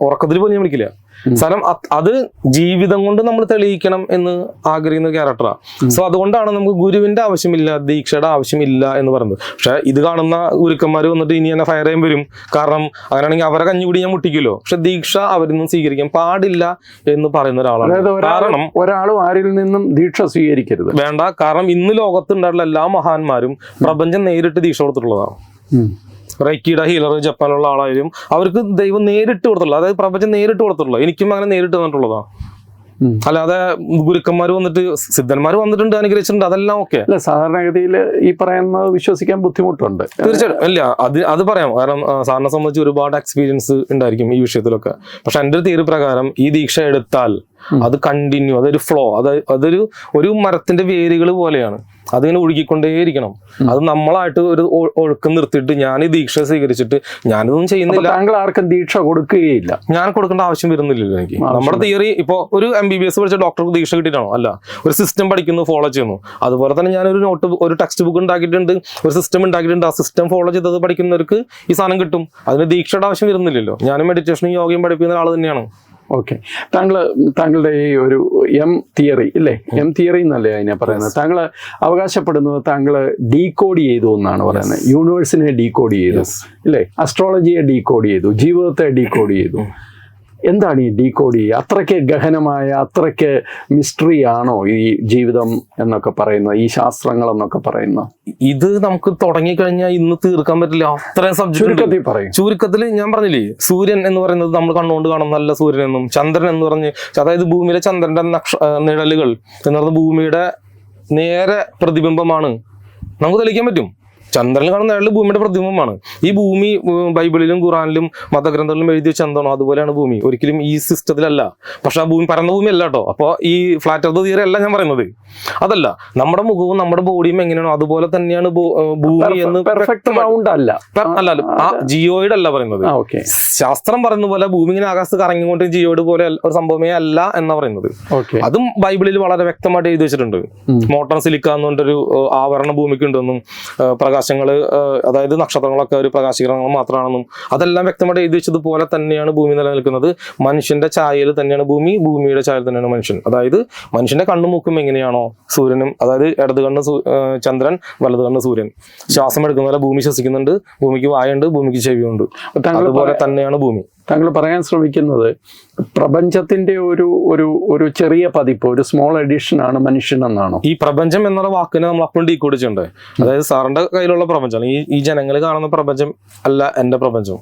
ഉറക്കത്തിൽ പോലും ഞാൻ വിളിക്കില്ല. സ്ഥലം അത് ജീവിതം കൊണ്ട് നമ്മൾ തെളിയിക്കണം എന്ന് ആഗ്രഹിക്കുന്ന ക്യാരക്ടറാണ് സോ അതുകൊണ്ടാണ് നമുക്ക് ഗുരുവിന്റെ ആവശ്യമില്ല ദീക്ഷയുടെ ആവശ്യമില്ല എന്ന് പറയുന്നത്. പക്ഷെ ഇത് കാണുന്ന ഗുരുക്കന്മാർ വന്നിട്ട് ഇനി എന്നെ ഫയർ ചെയ്യാൻ വരും. കാരണം അങ്ങനെയാണെങ്കിൽ അവരെ കഞ്ഞുകൂടി ഞാൻ മുട്ടിക്കുമല്ലോ. പക്ഷെ ദീക്ഷ അവരിൽ നിന്നും സ്വീകരിക്കാൻ പാടില്ല എന്ന് പറയുന്ന ഒരാളാണ്. കാരണം
ഒരാളും ആരിൽ നിന്നും ദീക്ഷ സ്വീകരിക്കരുത്.
വേണ്ട. കാരണം ഇന്ന് ലോകത്തുണ്ടായിട്ടുള്ള എല്ലാ മഹാന്മാരും പ്രപഞ്ചം നേരിട്ട് ദീക്ഷ കൊടുത്തിട്ടുള്ളതാണ്. റൈക്കിയുടെ ഹീലർ ജപ്പാനിലുള്ള ആളായാലും അവർക്ക് ദൈവം നേരിട്ട് കൊടുത്തുള്ളൂ അതായത് പ്രപഞ്ചം നേരിട്ട് കൊടുത്തിട്ടുള്ളൂ എനിക്കും അങ്ങനെ നേരിട്ട് തന്നിട്ടുള്ളതാണ്. അല്ലാതെ ഗുരുക്കന്മാർ വന്നിട്ട് സിദ്ധന്മാർ വന്നിട്ടുണ്ട് അനുഗ്രഹിച്ചിട്ടുണ്ട് അതെല്ലാം ഓക്കെ
അല്ല സാധാരണഗതിയിൽ ഈ പറയുന്ന വിശ്വസിക്കാൻ ബുദ്ധിമുട്ടുണ്ട്.
തീർച്ചയായിട്ടും. അല്ല അത് അത് പറയാം. കാരണം സാറിനെ സംബന്ധിച്ച് ഒരുപാട് എക്സ്പീരിയൻസ് ഉണ്ടായിരിക്കും ഈ വിഷയത്തിലൊക്കെ. പക്ഷെ എന്റെ ഒരു തീര് പ്രകാരം ഈ ദീക്ഷ എടുത്താൽ അത് കണ്ടിന്യൂ അതൊരു ഫ്ലോ അത് അതൊരു ഒരു മരത്തിന്റെ വേരുകൾ പോലെയാണ്. അതിങ്ങനെ ഒഴുകിക്കൊണ്ടേയിരിക്കണം. അത് നമ്മളായിട്ട് ഒരു ഒഴുക്ക് നിർത്തിയിട്ട് ഞാൻ ഈ ദീക്ഷ സ്വീകരിച്ചിട്ട് ഞാനിതൊന്നും ചെയ്യുന്നില്ല.
താങ്കൾ ആർക്കും ദീക്ഷ കൊടുക്കുകയില്ല.
ഞാൻ കൊടുക്കേണ്ട ആവശ്യം വരുന്നില്ലല്ലോ എനിക്ക്. നമ്മുടെ തിയറി ഇപ്പോൾ ഒരു എം ബി ബി എസ് പഠിച്ച ഡോക്ടർക്ക് ദീക്ഷ കിട്ടിയിട്ടാണോ? അല്ല. ഒരു സിസ്റ്റം പഠിക്കുന്നു ഫോളോ ചെയ്യുന്നു. അതുപോലെ തന്നെ ഞാൻ ഒരു നോട്ട് ഒരു ടെക്സ്റ്റ് ബുക്ക് ഉണ്ടാക്കിയിട്ടുണ്ട്. ഒരു സിസ്റ്റം ഉണ്ടാക്കിയിട്ടുണ്ട്. ആ സിസ്റ്റം ഫോളോ ചെയ്തത് പഠിക്കുന്നവർക്ക് ഈ സാധനം കിട്ടും. അതിന് ദീക്ഷയുടെ ആവശ്യം വരുന്നില്ലല്ലോ. ഞാനും മെഡിറ്റേഷനും യോഗയും പഠിപ്പിക്കുന്ന ആൾ തന്നെയാണ്.
ഓക്കെ താങ്കൾ താങ്കളുടെ ഈ ഒരു എം തിയറി ഇല്ലേ? എം തിയറി എന്നല്ലേ അതിനെ പറയുന്നത്? താങ്കൾ അവകാശപ്പെടുന്നത് താങ്കൾ ഡീകോഡ് ചെയ്തു എന്നാണ് പറയുന്നത്. യൂണിവേഴ്സിനെ ഡീകോഡ് ചെയ്തു. ഇല്ലേ? അസ്ട്രോളജിയെ ഡീകോഡ് ചെയ്തു. ജീവിതത്തെ ഡീകോഡ് ചെയ്തു. എന്താണ് ഈ ഡീകോഡ്? ചെയ്യുക അത്രയ്ക്ക് ഗഹനമായ അത്രയ്ക്ക് മിസ്റ്ററി ആണോ ഈ ജീവിതം എന്നൊക്കെ പറയുന്നത്? ഈ ശാസ്ത്രങ്ങൾ എന്നൊക്കെ പറയുന്നത്?
ഇത് നമുക്ക് തുടങ്ങിക്കഴിഞ്ഞാൽ ഇന്ന് തീർക്കാൻ പറ്റില്ല. അത്രയും
ചുരുക്കത്തിൽ പറയും.
ചുരുക്കത്തിൽ ഞാൻ പറഞ്ഞില്ലേ സൂര്യൻ എന്ന് പറയുന്നത് നമ്മൾ കണ്ണുകൊണ്ട് കാണുന്ന നല്ല സൂര്യൻ എന്നും ചന്ദ്രൻ എന്ന് പറഞ്ഞ് അതായത് ഭൂമിയിലെ ചന്ദ്രന്റെ നക്ഷ നിഴലുകൾ എന്ന് പറയുന്നത് ഭൂമിയുടെ നേരെ പ്രതിബിംബമാണ്. നമുക്ക് തെളിയിക്കാൻ പറ്റും. ചന്ദ്രനിൽ കാണുന്ന അയാൾ ഭൂമിയുടെ പ്രതിബിംബമാണ്. ഈ ഭൂമി ബൈബിളിലും ഖുറാനിലും മതഗ്രന്ഥങ്ങളിലും എഴുതി ചന്ദ്രനോ എന്താണോ അതുപോലെയാണ് ഭൂമി. ഒരിക്കലും ഈ സിസ്റ്റത്തിലല്ല. പക്ഷെ ആ ഭൂമി പരന്ന ഭൂമി അല്ല കേട്ടോ. അപ്പോൾ ഈ ഫ്ലാറ്റ് ഓഫ് തിയറി അല്ല ഞാൻ പറയുന്നത്. അതല്ല നമ്മുടെ മുഖവും നമ്മുടെ ബോഡിയും എങ്ങനെയാണോ അതുപോലെ തന്നെയാണ് ഭൂമി എന്ന്
അല്ല.
അല്ല ആ ജിയോയുടെ അല്ല പറയുന്നത്. ശാസ്ത്രം പറയുന്ന പോലെ ഭൂമി ഇങ്ങനെ ആകാശത്ത് കറങ്ങിക്കൊണ്ട് ജിയോയുടെ പോലെ ഒരു സംഭവമേ അല്ല എന്നാ പറയുന്നത്. അതും ബൈബിളിൽ വളരെ വ്യക്തമായിട്ട് എഴുതി വെച്ചിട്ടുണ്ട്. മോട്ടോർ സിലിക്കാന്ന് സിലിക്ക എന്നുകൊണ്ടൊരു ഏഹ്, ആവരണ ഭൂമിക്ക് ഉണ്ടെന്നും ഏഹ്, പ്രകാശങ്ങൾ ഏഹ്, അതായത് നക്ഷത്രങ്ങളൊക്കെ ഒരു പ്രകാശീകരണങ്ങൾ മാത്രമാണെന്നും അതെല്ലാം വ്യക്തമായിട്ട് എഴുതി വെച്ചതുപോലെ തന്നെയാണ് ഭൂമി നിലനിൽക്കുന്നത്. മനുഷ്യന്റെ ചായയിൽ തന്നെയാണ് ഭൂമി ഭൂമിയുടെ ചായയിൽ തന്നെയാണ് മനുഷ്യൻ. അതായത് മനുഷ്യന്റെ കണ്ണും മൂക്കും എങ്ങനെയാണോ സൂര്യനും അതായത് ഇടത് കണ്ണ് ചന്ദ്രൻ വലത് കണ്ണ് സൂര്യൻ. ശ്വാസം എടുക്കുന്ന പോലെ ഭൂമി ശ്വസിക്കുന്നുണ്ട് ഭൂമിക്ക് വായുണ്ട് ഭൂമിക്ക് ചെവിയുണ്ട്. അതുപോലെ തന്നെയാണ് ഭൂമി.
താങ്കൾ പറയാൻ ശ്രമിക്കുന്നത് പ്രപഞ്ചത്തിന്റെ ഒരു ഒരു ഒരു ചെറിയ പതിപ്പ് ഒരു സ്മോൾ എഡിഷൻ ആണ് മനുഷ്യൻ എന്നാണോ?
ഈ പ്രപഞ്ചം എന്നുള്ള വാക്കിനെ നമ്മൾ അപ്പോൾ ഡീകോഡ് ചെയ്യണ്ടേ അതായത് സാറിന്റെ കയ്യിലുള്ള പ്രപഞ്ചം ഈ ഈ ജനങ്ങൾ കാണുന്ന പ്രപഞ്ചം അല്ല എന്റെ പ്രപഞ്ചം.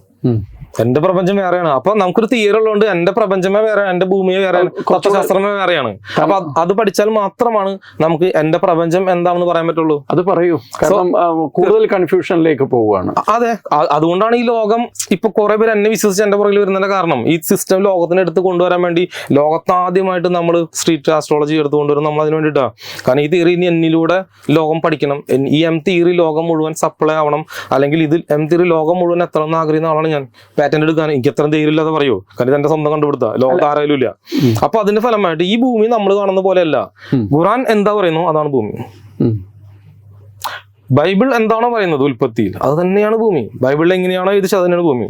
എന്റെ പ്രപഞ്ചം വേറെയാണ്. അപ്പൊ നമുക്കൊരു തിയറി ഉള്ളതുകൊണ്ട് എന്റെ പ്രപഞ്ചമേ വേറെ എന്റെ ഭൂമിയെ വേറെയാണ് തത്വശാസ്ത്രമേ വേറെയാണ്. അപ്പൊ അത് പഠിച്ചാൽ മാത്രമാണ് നമുക്ക് എന്റെ പ്രപഞ്ചം എന്താണെന്ന് പറയാൻ പറ്റുള്ളൂ.
അത് പറയൂ. കാരണം കൂടുതൽ കൺഫ്യൂഷനിലേക്ക് പോവുകയാണ്.
അതെ. അതുകൊണ്ടാണ് ഈ ലോകം ഇപ്പൊ കുറെ പേര് എന്നെ വിശ്വസിച്ച് എന്റെ പുറകിൽ വരുന്നതിന്റെ കാരണം. ഈ സിസ്റ്റം ലോകത്തിന് എടുത്ത് കൊണ്ടുവരാൻ വേണ്ടി ലോകത്ത് ആദ്യമായിട്ട് നമ്മൾ സ്ട്രീറ്റ് ആസ്ട്രോളജി എടുത്തു കൊണ്ടുവരും നമ്മൾ അതിന് വേണ്ടിയിട്ടാണ് കാരണം ഈ തിയറി ഇനി എന്നിലൂടെ ലോകം പഠിക്കണം. ഈ എം തിയറി ലോകം മുഴുവൻ സപ്ലൈ ആവണം. അല്ലെങ്കിൽ ഇതിൽ എം തിയറി ലോകം മുഴുവൻ എത്തണം എന്ന് ആഗ്രഹിക്കുന്ന ആളാണ് ഞാൻ. പാറ്റന്റ് എടുക്കാൻ എനിക്ക് എത്ര ധൈര്യം ഇല്ലാതെ പറയൂ. കാരണം ഇത് എന്റെ സ്വന്തം കണ്ടുപിടുത്ത. ലോകത്ത് ആരായാലും ഇല്ല അപ്പൊ അതിന്റെ ഫലമായിട്ട് ഈ ഭൂമി നമ്മൾ കാണുന്ന പോലെയല്ല. ഖുറാൻ എന്താ പറയുന്നു? അതാണ് ഭൂമി. ബൈബിൾ എന്താണോ പറയുന്നത് ഉൽപ്പത്തിയിൽ? അത് തന്നെയാണ് ഭൂമി. ബൈബിളിൽ എങ്ങനെയാണോ എഴുതിച്ചത് അത് തന്നെയാണ് ഭൂമി.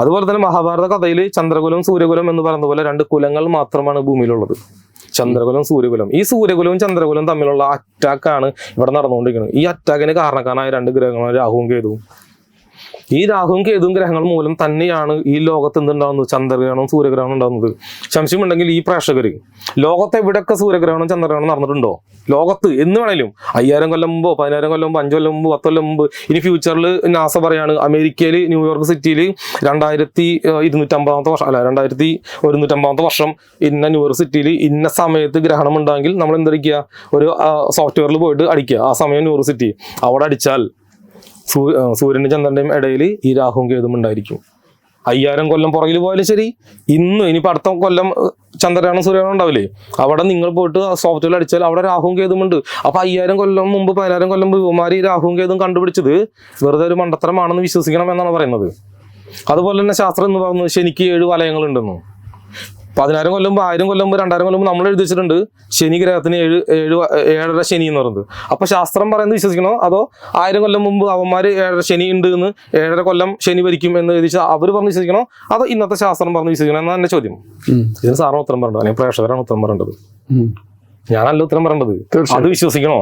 അതുപോലെ തന്നെ മഹാഭാരത കഥയിൽ ചന്ദ്രകുലം സൂര്യകുലം എന്ന് പറയുന്ന പോലെ രണ്ട് കുലങ്ങൾ മാത്രമാണ് ഭൂമിയിലുള്ളത്. ചന്ദ്രകുലം സൂര്യകുലം. ഈ സൂര്യകുലവും ചന്ദ്രകുലവും തമ്മിലുള്ള അറ്റാക്കാണ് ഇവിടെ നടന്നുകൊണ്ടിരിക്കുന്നത്. ഈ അറ്റാക്കിന് കാരണക്കാരനായ രണ്ട് ഗ്രഹങ്ങളാണ് രാഹുവും കേതുവും. ഈ രാഹുവും കേതുവും ഗ്രഹങ്ങൾ മൂലം തന്നെയാണ് ഈ ലോകത്ത് എന്തുണ്ടാവുന്നത്? ചന്ദ്രഗ്രഹണവും സൂര്യഗ്രഹണം ശംശം സംശയമുണ്ടെങ്കിൽ ഈ പ്രേക്ഷകർ ലോകത്ത് എവിടെയൊക്കെ സൂര്യഗ്രഹണം ചന്ദ്രഗ്രഹണം നടന്നിട്ടുണ്ടോ? ലോകത്ത് എന്ന് വേണേലും. അയ്യായിരം കൊല്ലം മുമ്പോ പതിനായിരം കൊല്ലം മുമ്പ് അഞ്ചു കൊല്ലം മുമ്പ് പത്ത് കൊല്ലം മുമ്പ് ഇനി ഫ്യൂച്ചറിൽ നാസ പറയാണ് അമേരിക്കയിൽ ന്യൂയോർക്ക് സിറ്റിയിൽ രണ്ടായിരത്തി ഇരുന്നൂറ്റമ്പതാമത്തെ വർഷം അല്ല രണ്ടായിരത്തി ഒരുന്നൂറ്റമ്പതാമത്തെ വർഷം ഇന്ന ന്യൂയോർക്ക് സിറ്റിയിൽ ഇന്ന സമയത്ത് ഗ്രഹണം ഉണ്ടെങ്കിൽ നമ്മൾ എന്തടിക്കുക ഒരു സോഫ്റ്റ്വെയറിൽ പോയിട്ട് അടിക്കുക. ആ സമയം ന്യൂയോർക്ക് സിറ്റി. അവിടെ അടിച്ചാൽ സൂ ആ, സൂര്യന്റെ ചന്ദ്രന്റെയും ഇടയിൽ ഈ രാഹുവും കേതും ഉണ്ടായിരിക്കും. അയ്യായിരം കൊല്ലം പുറകിൽ പോയാലും ശരി ഇന്ന് ഇനിയിപ്പോ അടുത്ത കൊല്ലം ചന്ദ്രയാണം സൂര്യയാണം ഉണ്ടാവില്ലേ? അവിടെ നിങ്ങൾ പോയിട്ട് സോഫ്റ്റ്വെയർ അടിച്ചാൽ അവിടെ രാഹുവും കേതും ഉണ്ട്. അപ്പൊ അയ്യായിരം കൊല്ലം മുമ്പ് പതിനായിരം കൊല്ലം ഇവന്മാര് ഈ രാഹുവും കേതും കണ്ടുപിടിച്ചത് വെറുതെ ഒരു മണ്ടത്തരമാണെന്ന് വിശ്വസിക്കണം എന്നാണ് പറയുന്നത്. അതുപോലെ തന്നെ ശാസ്ത്രം എന്ന് പറയുന്നത് ശനിക്ക് ഏഴ് വലയങ്ങൾ വലയങ്ങളുണ്ടെന്നു. പതിനായിരം കൊല്ലം മുമ്പ് ആയിരം കൊല്ലം മുമ്പ് രണ്ടായിരം കൊല്ലം മുമ്പ് നമ്മൾ എഴുതിച്ചിട്ടുണ്ട് ശനി ഗ്രഹത്തിന് ഏഴ് ഏഴ് ഏഴര ശനി എന്ന് പറയുന്നത്. അപ്പൊ ശാസ്ത്രം പറയുന്നത് വിശ്വസിക്കണോ? അതോ ആയിരം കൊല്ലം മുമ്പ് അവന്മാർ ഏഴര ശനി ഉണ്ട് എന്ന് ഏഴര കൊല്ലം ശനി ഭരിക്കും എന്ന് എഴുതി അവർ പറഞ്ഞ് വിശ്വസിക്കണോ? അതോ ഇന്നത്തെ ശാസ്ത്രം പറഞ്ഞ് വിശ്വസിക്കണോ? എന്നാണ് എന്റെ ചോദ്യം. ഇതിന് സാറിന് ഉത്തരം പറയേണ്ടത്. അല്ലെങ്കിൽ പ്രേക്ഷകരാണ് ഉത്തരം പറയേണ്ടത്. ഞാനല്ല ഉത്തരം പറയേണ്ടത്. അത് വിശ്വസിക്കണോ?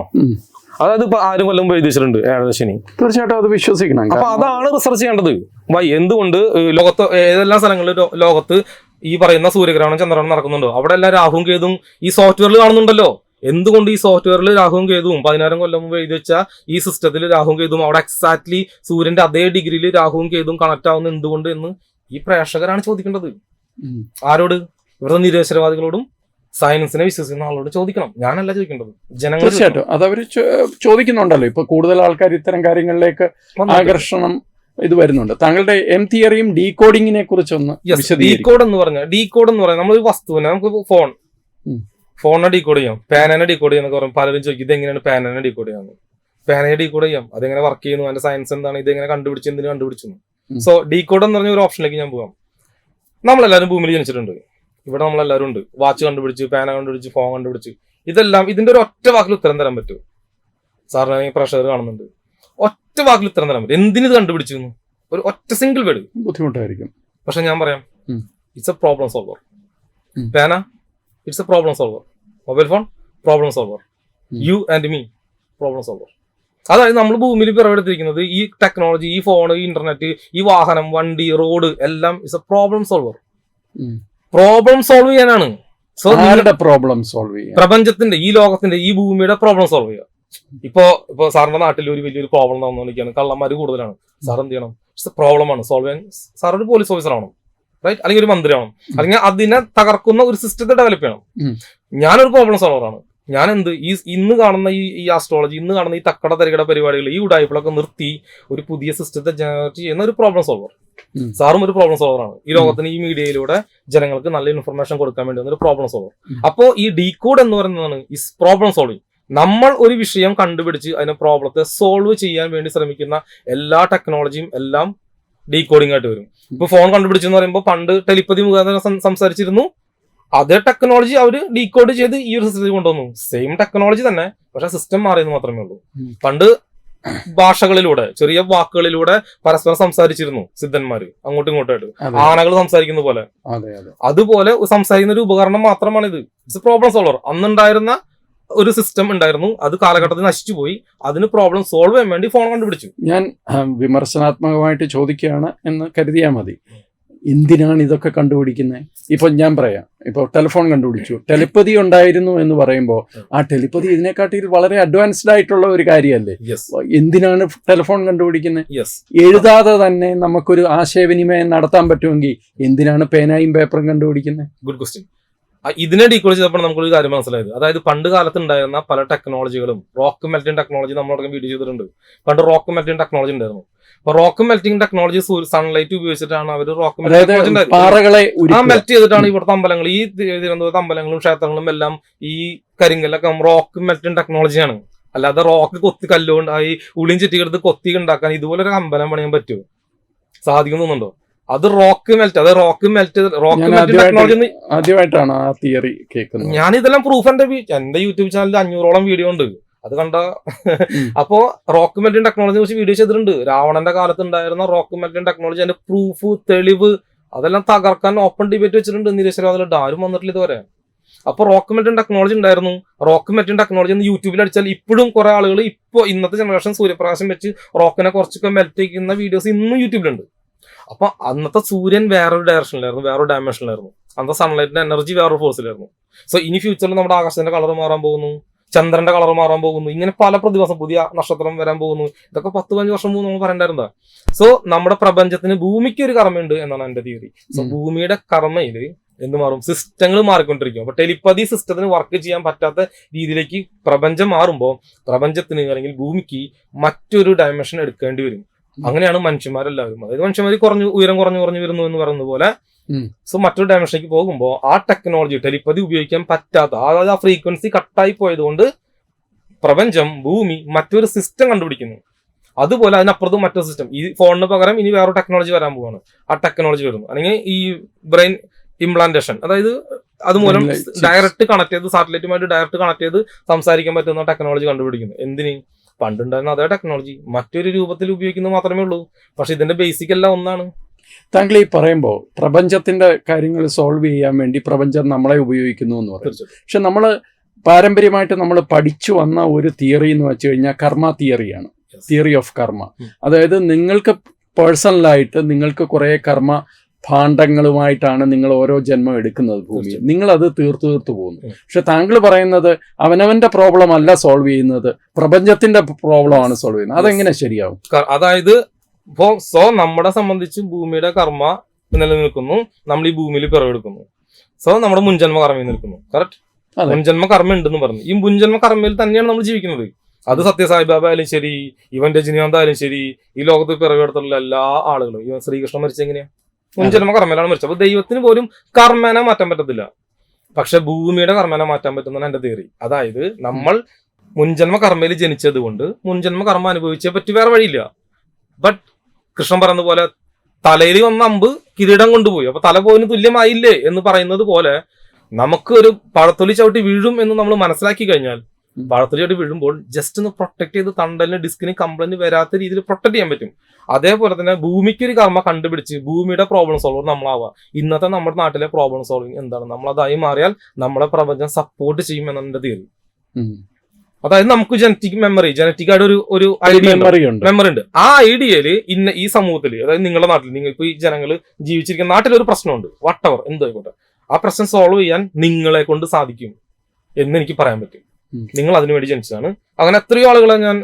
അതായത് ഇപ്പൊ ആരും കൊല്ലം മുമ്പ് എഴുതിച്ചിട്ടുണ്ട് ഏഴര ശനി.
തീർച്ചയായിട്ടും അത് വിശ്വസിക്കണം.
അപ്പൊ അതാണ് റിസർച്ച് ചെയ്യേണ്ടത്. വൈ എന്തുകൊണ്ട് ലോകത്ത് ഏതെല്ലാം സ്ഥലങ്ങളിലും ലോകത്ത് ഈ പറയുന്ന സൂര്യഗ്രഹണം ചന്ദ്രഗ്രഹണം നടക്കുന്നുണ്ടോ? അവിടെ എല്ലാം രാഹുവും കേതും ഈ സോഫ്റ്റ്വെയറിൽ കാണുന്നുണ്ടല്ലോ. എന്തുകൊണ്ട് ഈ സോഫ്റ്റ്വെയറിൽ രാഹുവും കേതുവും പതിനായിരം കൊല്ലം മുമ്പ് എഴുതി വെച്ച ഈ സിസ്റ്റത്തിൽ രാഹുവും കേതുവും അവിടെ എക്സാക്ട്ലി സൂര്യന്റെ അതേ ഡിഗ്രിയിൽ രാഹുവും കേതുവും കണക്ട് ആവുന്ന എന്തുകൊണ്ട് എന്ന് ഈ പ്രേക്ഷകരാണ് ചോദിക്കേണ്ടത്. ആരോട്? ഇവിടുത്തെ നിരീശ്വരവാദികളോടും സയൻസിനെ വിശ്വസിക്കുന്ന ആളോട് ചോദിക്കണം. ഞാനല്ല ചോദിക്കേണ്ടത്. ജനങ്ങൾ
തീർച്ചയായിട്ടും. അത് അവർ ചോദിക്കുന്നുണ്ടല്ലോ. ഇപ്പൊ കൂടുതൽ ആൾക്കാർ ഇത്തരം കാര്യങ്ങളിലേക്ക്. ആകർഷണം ഇത് വരുന്നുണ്ട്. താങ്കളുടെ എം തിയറിയും ഡീ കോഡിങ്ങിനെ കുറിച്ചൊന്ന്
ഡീ കോഡ് എന്ന് പറഞ്ഞാൽ ഡീ കോഡ് എന്ന് പറഞ്ഞാൽ നമ്മൾ വസ്തുവിനെ നമുക്ക് ഫോൺ ഫോണിനെ ഡീ കോഡ് ചെയ്യാം. പേനനെ ഡീകോഡ് ചെയ്യാന്നൊക്കെ പറയും പലരും ചോദിക്കും ഇത് എങ്ങനെയാണ് കോഡ് ഡീകോഡ് ചെയ്യാന്ന്? ഡീ കോഡ് ചെയ്യാം. അതെങ്ങനെ വർക്ക് ചെയ്യുന്നു? അതിന്റെ സയൻസ് എന്താണ്? ഇത് എങ്ങനെ കണ്ടുപിടിച്ച് എന്തിനു കണ്ടുപിടിച്ചു സോ ഡീ കോഡ് എന്ന് പറഞ്ഞ ഒരു ഓപ്ഷനിലേക്ക് ഞാൻ പോകാം നമ്മളെല്ലാവരും ഭൂമിയിൽ ജനിച്ചിട്ടുണ്ട്. ഇവിടെ നമ്മളെല്ലാവരും ഉണ്ട്. വാച്ച് കണ്ടുപിടിച്ച് പാന കണ്ടുപിടിച്ച് ഫോൺ കണ്ടുപിടിച്ച്. ഇതെല്ലാം ഇതിന്റെ ഒരു ഒറ്റ വാക്കിൽ ഉത്തരം തരാൻ പറ്റും. സാറിന് പ്രഷർ കാണുന്നുണ്ട്. ഒറ്റ വാക്കിൽ ഉത്തരം തരാൻ പറ്റും. എന്തിനു ഇത് കണ്ടുപിടിച്ചു ഒരു ഒറ്റ സിംഗിൾ വേർഡ്
ബുദ്ധിമുട്ടായിരിക്കും.
പക്ഷെ ഞാൻ പറയാം. It's a problem solver പാന it's a problem solver mobile phone problem solver you and me problem solver അതായത് നമ്മൾ ഭൂമിയിൽ പിറവെടുത്തിരിക്കുന്നത് ഈ ടെക്നോളജി ഈ ഫോൺ ഈ ഇന്റർനെറ്റ് ഈ വാഹനം വണ്ടി റോഡ് എല്ലാം it's a problem solver problem solve ചെയ്യാനാണ്. സോ
പ്രോബ്ലം സോൾവ് ചെയ്യാൻ
പ്രപഞ്ചത്തിന്റെ ഈ ലോകത്തിന്റെ ഈ ഭൂമിയുടെ പ്രോബ്ലം സോൾവ് ചെയ്യുക ഇപ്പോ ഇപ്പൊ സാറിന്റെ നാട്ടിൽ ഒരു വലിയൊരു പ്രോബ്ലം നടന്നുകൊണ്ടിരിക്കുകയാണ് കള്ളന്മാര് കൂടുതലാണ്. സാർ എന്ത് ചെയ്യണം? പ്രോബ്ലം ആണ്. സോൾവ് ചെയ്യാൻ സാർ ഒരു പോലീസ് ഓഫീസർ ആവണം. റൈറ്റ് അല്ലെങ്കിൽ ഒരു മന്ത്രി ആവണം. അല്ലെങ്കിൽ അതിനെ തകർക്കുന്ന ഒരു സിസ്റ്റത്തെ ഡെവലപ്പ് ചെയ്യണം. ഞാനൊരു പ്രോബ്ലം സോൾവർ ആണ്. ഞാൻ എന്ത് ഈ ഇന്ന് കാണുന്ന ഈ ഈ ആസ്ട്രോളജി ഇന്ന് കാണുന്ന ഈ തക്കട തരികട പരിപാടികൾ ഈ ഉടായ്പകളൊക്കെ നിർത്തി ഒരു പുതിയ സിസ്റ്റത്തെ ജനറേറ്റ് ചെയ്യുന്ന ഒരു പ്രോബ്ലം സോൾവർ. സാറും ഒരു പ്രോബ്ലം സോൾവർ ആണ്. ഈ ലോകത്തിന് ഈ മീഡിയയിലൂടെ ജനങ്ങൾക്ക് നല്ല ഇൻഫർമേഷൻ കൊടുക്കാൻ വേണ്ടി വന്ന ഒരു പ്രോബ്ലം സോൾവർ
അപ്പോൾ
അപ്പോ ഈ ഡീകോഡ് എന്ന് പറയുന്നതാണ് ഈ പ്രോബ്ലം സോൾവിങ് നമ്മൾ ഒരു വിഷയം കണ്ടുപിടിച്ച് അതിനെ പ്രോബ്ലത്തെ സോൾവ് ചെയ്യാൻ വേണ്ടി ശ്രമിക്കുന്ന എല്ലാ ടെക്നോളജിയും എല്ലാം ഡീകോഡിംഗ് ആയിട്ട് വരും. ഇപ്പൊ ഫോൺ കണ്ടുപിടിച്ചെന്ന് പറയുമ്പോൾ പണ്ട് ടെലിപ്പതി മുഖാന്തരം സംസാരിച്ചിരുന്നു. അതേ ടെക്നോളജി അവർ ഡീകോഡ് ചെയ്ത് ഈ ഒരു സിസ്റ്റത്തിൽ കൊണ്ടുവന്നു. സെയിം ടെക്നോളജി തന്നെ പക്ഷെ സിസ്റ്റം മാറിയെന്ന് മാത്രമേ ഉള്ളൂ. പണ്ട് ഭാഷകളിലൂടെ ചെറിയ വാക്കുകളിലൂടെ പരസ്പരം സംസാരിച്ചിരുന്നു സിദ്ധന്മാര് അങ്ങോട്ടും ഇങ്ങോട്ടായിട്ട് ആനകൾ സംസാരിക്കുന്ന പോലെ.
അതെ അതെ.
അതുപോലെ സംസാരിക്കുന്ന ഒരു ഉപകരണം മാത്രമാണ് ഇത് ഇറ്റ്സ് പ്രോബ്ലം സോൾവർ അന്നുണ്ടായിരുന്ന ഒരു സിസ്റ്റം ഉണ്ടായിരുന്നു. അത് കാലഘട്ടത്തിൽ നശിച്ചു പോയി. അതിന് പ്രോബ്ലം സോൾവ് ചെയ്യാൻ വേണ്ടി ഫോൺ കണ്ടുപിടിച്ചു.
ഞാൻ വിമർശനാത്മകമായിട്ട് ചോദിക്കുകയാണ് എന്ന് കരുതിയാൽ മതി. എന്തിനാണ് ഇതൊക്കെ കണ്ടുപിടിക്കുന്നത് ഇപ്പൊ ഞാൻ പറയാം. ഇപ്പോൾ ടെലിഫോൺ കണ്ടുപിടിച്ചു. ടെലിപ്പതി ഉണ്ടായിരുന്നു എന്ന് പറയുമ്പോൾ ആ ടെലിപ്പതി ഇതിനെക്കാട്ടിൽ വളരെ അഡ്വാൻസ്ഡ് ആയിട്ടുള്ള ഒരു കാര്യമല്ലേ? എന്തിനാണ് ടെലിഫോൺ കണ്ടുപിടിക്കുന്നത് എഴുതാതെ തന്നെ നമുക്കൊരു ആശയവിനിമയം നടത്താൻ പറ്റുമെങ്കിൽ എന്തിനാണ് പേനായും പേപ്പറും കണ്ടുപിടിക്കുന്നത്
ഗുഡ് ക്വസ്റ്റ്യൻ ഇതിനെ ഡീക്കോൾ ചെയ്തപ്പോൾ നമുക്കൊരു കാര്യം മനസ്സിലായത്. അതായത് പണ്ട് കാലത്ത് ഉണ്ടായിരുന്ന പല ടെക്നോളജികളും റോക്ക് മെൽറ്റിംഗ് ടെക്നോളജി നമ്മളോടൊക്കെ വീഡിയോ ചെയ്തിട്ടുണ്ട്. പണ്ട് റോക്ക് മെൽറ്റിംഗ് ടെക്നോളജി ഉണ്ടായിരുന്നു. അപ്പൊ റോക്ക് മെൽറ്റിംഗ് ടെക്നോളജി സൺലൈറ്റ് ഉപയോഗിച്ചിട്ടാണ് അവർ റോക്ക് മെൽറ്റിംഗ് ആ മെൽറ്റ് ചെയ്തിട്ടാണ് ഇവിടുത്തെ അമ്പലങ്ങൾ. ഈ തിരുവനന്തപുരത്തെ അമ്പലങ്ങളും ക്ഷേത്രങ്ങളും എല്ലാം ഈ കരിങ്കല്ലൊക്കെ റോക്ക് മെൽറ്റിംഗ് ടെക്നോളജിയാണ് അല്ലാതെ റോക്ക് കൊത്തി കല്ലുകൊണ്ട് ഈ ഉളിയും ചുറ്റിക്കെടുത്ത് കൊത്തി ഉണ്ടാക്കാൻ ഇതുപോലെ ഒരു അമ്പലം പണിയാൻ പറ്റുമോ? സാധിക്കുന്നുണ്ടോ അത് റോക്ക് മെൽറ്റ് അത് rock melt rock melt technology
ആദ്യമായിട്ടാണ് ആ തിയറി കേൾക്കുന്നത്.
ഞാൻ ഇതെല്ലാം പ്രൂഫ് എന്റെ എന്റെ യൂട്യൂബ് ചാനലിൽ അഞ്ഞൂറോളം വീഡിയോ ഉണ്ട്. അത് കണ്ട. അപ്പോ റോക്ക് മെൽറ്റിംഗ് ടെക്നോളജിയെ കുറിച്ച് വീഡിയോ ചെയ്തിട്ടുണ്ട്. രാവണന്റെ കാലത്ത് ഉണ്ടായിരുന്ന റോക്ക് മെൽറ്റിംഗ് ടെക്നോളജി അതിന്റെ പ്രൂഫ് തെളിവ് അതെല്ലാം തകർക്കാൻ ഓപ്പൺ ഡിബേറ്റ് വെച്ചിട്ടുണ്ട് നിരീശ്വരവാദികളുടെ ആരും വന്നിട്ടില്ല ഇതുവരെ. അപ്പൊ റോക്ക് മെൽറ്റിംഗ് ടെക്നോളജി ഉണ്ടായിരുന്നു. റോക്ക് മെൽറ്റിംഗ് ടെക്നോളജി എന്ന് യൂട്യൂബിൽ അടിച്ചാൽ ഇപ്പോഴും കുറെ ആളുകൾ ഇപ്പോ ഇന്നത്തെ ജനറേഷൻ സൂര്യപ്രകാശം വെച്ച് റോക്കിനെ കുറച്ചൊക്കെ മെൽറ്റ് ചെയ്യുന്ന വീഡിയോസ് ഇന്നും യൂട്യൂബിലുണ്ട് അപ്പൊ അന്നത്തെ സൂര്യൻ വേറൊരു ഡയറക്ഷനിലായിരുന്നു വേറൊരു ഡയമെൻഷനിലായിരുന്നു അന്നത്തെ സൺലൈറ്റിന്റെ എനർജി വേറൊരു ഫോഴ്സിലായിരുന്നു സോ ഇനി ഫ്യൂച്ചറിൽ നമ്മുടെ ആകാശത്തിന്റെ കളർ മാറാൻ പോകുന്നു ചന്ദ്രന്റെ കളർ മാറാൻ പോകുന്നു ഇങ്ങനെ പല പ്രതിഭാസം പുതിയ നക്ഷത്രം വരാൻ പോകുന്നു. ഇതൊക്കെ പത്ത് പതിനഞ്ച് വർഷം മുമ്പ് നമ്മൾ പറയണ്ടായിരുന്നതാ സോ നമ്മുടെ പ്രപഞ്ചത്തിന് ഭൂമിക്ക് ഒരു കർമ്മയുണ്ട് എന്നാണ് എന്റെ തിയറി സോ ഭൂമിയുടെ കർമ്മയിൽ എന്ത് മാറും? സിസ്റ്റങ്ങൾ മാറിക്കൊണ്ടിരിക്കും. അപ്പൊ ടെലിപ്പതി സിസ്റ്റത്തിന് വർക്ക് ചെയ്യാൻ പറ്റാത്ത രീതിയിലേക്ക് പ്രപഞ്ചം മാറുമ്പോൾ പ്രപഞ്ചത്തിന് അല്ലെങ്കിൽ ഭൂമിക്ക് മറ്റൊരു ഡയമെൻഷൻ എടുക്കേണ്ടി വരും. അങ്ങനെയാണ് മനുഷ്യന്മാരെല്ലാവരും. അതായത് മനുഷ്യന്മാർ കുറഞ്ഞു ഉയരം കുറഞ്ഞു കുറഞ്ഞു വരുന്നു എന്ന് പറയുന്ന പോലെ സോ മറ്റൊരു ഡയമെൻഷനിലേക്ക് പോകുമ്പോൾ ആ ടെക്നോളജി ടെലിപ്പതി ഉപയോഗിക്കാൻ പറ്റാത്ത അതായത് ആ ഫ്രീക്വൻസി കട്ടായി പോയതുകൊണ്ട് പ്രപഞ്ചം ഭൂമി മറ്റൊരു സിസ്റ്റം കണ്ടുപിടിക്കുന്നു. അതുപോലെ അതിനപ്പുറത്തും മറ്റൊരു സിസ്റ്റം ഈ ഫോണിന് പകരം ഇനി വേറെ ടെക്നോളജി വരാൻ പോവാണ്. ആ ടെക്നോളജി വരുന്നു. അല്ലെങ്കിൽ ഈ ബ്രെയിൻ ഇംപ്ലാന്റേഷൻ അതായത് അതുമൂലം ഡയറക്റ്റ് കണക്ട് ചെയ്ത് സാറ്റലൈറ്റുമായിട്ട് ഡയറക്റ്റ് കണക്ട് ചെയ്ത് സംസാരിക്കാൻ പറ്റുന്ന ടെക്നോളജി കണ്ടുപിടിക്കുന്നു. എന്തിന്? പണ്ടുണ്ടായിരുന്ന അതേ ടെക്നോളജി മറ്റൊരു രൂപത്തിൽ ഉപയോഗിക്കുന്നത് മാത്രമേ ഉള്ളൂ. പക്ഷെ ഇതിന്റെ ബേസിക് എല്ലാം ഒന്നാണ്.
താങ്കൾ ഈ പറയുമ്പോൾ പ്രപഞ്ചത്തിന്റെ കാര്യങ്ങൾ സോൾവ് ചെയ്യാൻ വേണ്ടി പ്രപഞ്ചം നമ്മളെ ഉപയോഗിക്കുന്നു എന്ന് പറയും. പക്ഷെ നമ്മൾ പാരമ്പര്യമായിട്ട് നമ്മൾ പഠിച്ചു വന്ന ഒരു തിയറി എന്ന് വെച്ച് കഴിഞ്ഞാൽ കർമ്മ തിയറിയാണ് തിയറി ഓഫ് കർമ്മ. അതായത് നിങ്ങൾക്ക് പേഴ്സണലായിട്ട് നിങ്ങൾക്ക് കുറേ കർമ്മ ഭാണ്ഡങ്ങളുമായിട്ടാണ് നിങ്ങൾ ഓരോ ജന്മം എടുക്കുന്നത് ഭൂമിയിൽ. നിങ്ങൾ അത് തീർത്തു തീർത്തു പോകുന്നു. പക്ഷെ താങ്കൾ പറയുന്നത് അവനവന്റെ പ്രോബ്ലം അല്ല സോൾവ് ചെയ്യുന്നത്. പ്രപഞ്ചത്തിന്റെ പ്രോബ്ലം ആണ് സോൾവ് ചെയ്യുന്നത്. അതെങ്ങനെ ശരിയാവും?
അതായത് ഇപ്പോ സോ നമ്മുടെ സംബന്ധിച്ച് ഭൂമിയുടെ കർമ്മ നിലനിൽക്കുന്നു. നമ്മൾ ഈ ഭൂമിയിൽ പിറവെടുക്കുന്നു. സോ നമ്മുടെ മുൻജന്മ കർമ്മയിൽ നിൽക്കുന്നു. കറക്റ്റ് മുൻജന്മ കർമ്മ ഉണ്ടെന്ന് പറഞ്ഞു. ഈ മുൻജന്മ കർമ്മയിൽ തന്നെയാണ് നമ്മൾ ജീവിക്കുന്നത്. അത് സത്യസായി ബാബ ആയാലും ശരി ഇവൻ രജനീകാന്ത് ആയാലും ശരി ഈ ലോകത്ത് പിറവെടുത്തുള്ള എല്ലാ ആളുകളും. ഇവൻ ശ്രീകൃഷ്ണൻ മരിച്ചെങ്ങനെയാണ് എങ്ങനെയാ? മുൻജന്മ കർമ്മയിലാണ് മരിച്ചത്. അപ്പൊ ദൈവത്തിന് പോലും കർമ്മനെ മാറ്റാൻ പറ്റത്തില്ല. പക്ഷെ ഭൂമിയുടെ കർമ്മനെ മാറ്റാൻ പറ്റുന്നതാണ് എന്റെ തിയറി അതായത് നമ്മൾ മുൻജന്മ കർമ്മയിൽ ജനിച്ചത് കൊണ്ട് മുൻജന്മ കർമ്മം അനുഭവിച്ചേ പറ്റി വേറെ വഴിയില്ല. ബട്ട് കൃഷ്ണൻ പറയുന്ന പോലെ തലയിൽ വന്ന അമ്പ് കിരീടം കൊണ്ടുപോയി. അപ്പൊ തല പോയിന് തുല്യമായില്ലേ എന്ന് പറയുന്നത് പോലെ നമുക്ക് ഒരു പഴത്തൊലി ചവിട്ടി വീഴും എന്ന് നമ്മൾ മനസ്സിലാക്കി കഴിഞ്ഞാൽ ചവിട്ടി വീഴുമ്പോൾ ജസ്റ്റ് ഒന്ന് പ്രൊട്ടക്ട് ചെയ്ത് തണ്ടലിന് ഡിസ്കിന് കംപ്ലൈന്റ് വരാത്ത രീതിയിൽ പ്രൊട്ടക്ട് ചെയ്യാൻ പറ്റും. അതേപോലെ തന്നെ ഭൂമിക്ക് ഒരു കർമ്മ കണ്ടുപിടിച്ച് ഭൂമിയുടെ പ്രോബ്ലം സോൾവർ നമ്മളാവുക. ഇന്നത്തെ നമ്മുടെ നാട്ടിലെ പ്രോബ്ലം സോൾവിങ് എന്താണ്? നമ്മൾ അതായി മാറിയാൽ നമ്മളെ പ്രപഞ്ചം സപ്പോർട്ട് ചെയ്യും എന്നാണ് എന്റെ. അതായത് നമുക്ക് ജനറ്റിക് മെമ്മറി ജനറ്റിക് ആയിട്ട് ഒരു ഒരു ഐഡിയ
മെമ്മറി ഉണ്ട്?
ആ ഐഡിയയിൽ ഇന്ന ഈ സമൂഹത്തിൽ അതായത് നിങ്ങളുടെ നാട്ടിൽ നിങ്ങൾ ഇപ്പൊ ഈ ജനങ്ങൾ ജീവിച്ചിരിക്കുന്ന നാട്ടിൽ ഒരു പ്രശ്നമുണ്ട്. വട്ടവർ എന്തായിക്കോട്ടെ ആ പ്രശ്നം സോൾവ് ചെയ്യാൻ നിങ്ങളെ കൊണ്ട് സാധിക്കും എന്ന് എനിക്ക് പറയാൻ പറ്റും. നിങ്ങൾ അതിനുവേണ്ടി ജനിച്ചതാണ്. അങ്ങനെ എത്രയോ ആളുകളെ ഞാൻ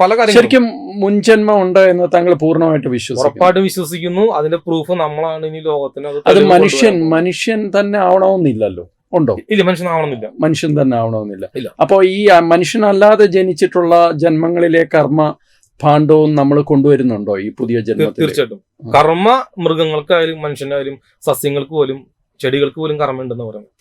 പല കാര്യങ്ങളും
ശരിക്കും മുൻജന്മം ഉണ്ട് എന്ന് താങ്കൾ പൂർണമായിട്ട് വിശ്വസിക്കുന്നു.
ഉറപ്പായിട്ടും വിശ്വസിക്കുന്നു. അതിന്റെ പ്രൂഫ് നമ്മളാണ് ഇനി ലോകത്തിന്
അത് മനുഷ്യൻ മനുഷ്യൻ തന്നെ ആവണമെന്നില്ലല്ലോ. ഉണ്ടോ?
ഇല്ല മനുഷ്യനാവണമെന്നില്ല.
മനുഷ്യൻ തന്നെ ആവണമെന്നില്ല.
അപ്പോ
അപ്പോൾ ഈ മനുഷ്യനല്ലാതെ ജനിച്ചിട്ടുള്ള ജന്മങ്ങളിലെ കർമ്മ ഭാണ്ഡവും നമ്മൾ കൊണ്ടുവരുന്നുണ്ടോ ഈ പുതിയ
ജന്മ
ജന്മത്തിൽ
തീർച്ചയായിട്ടും. കർമ്മ മൃഗങ്ങൾക്കായാലും മനുഷ്യനായാലും സസ്യങ്ങൾക്ക് പോലും ചെടികൾക്ക് പോലും കർമ്മ ഉണ്ടെന്ന് പറയുന്നത്.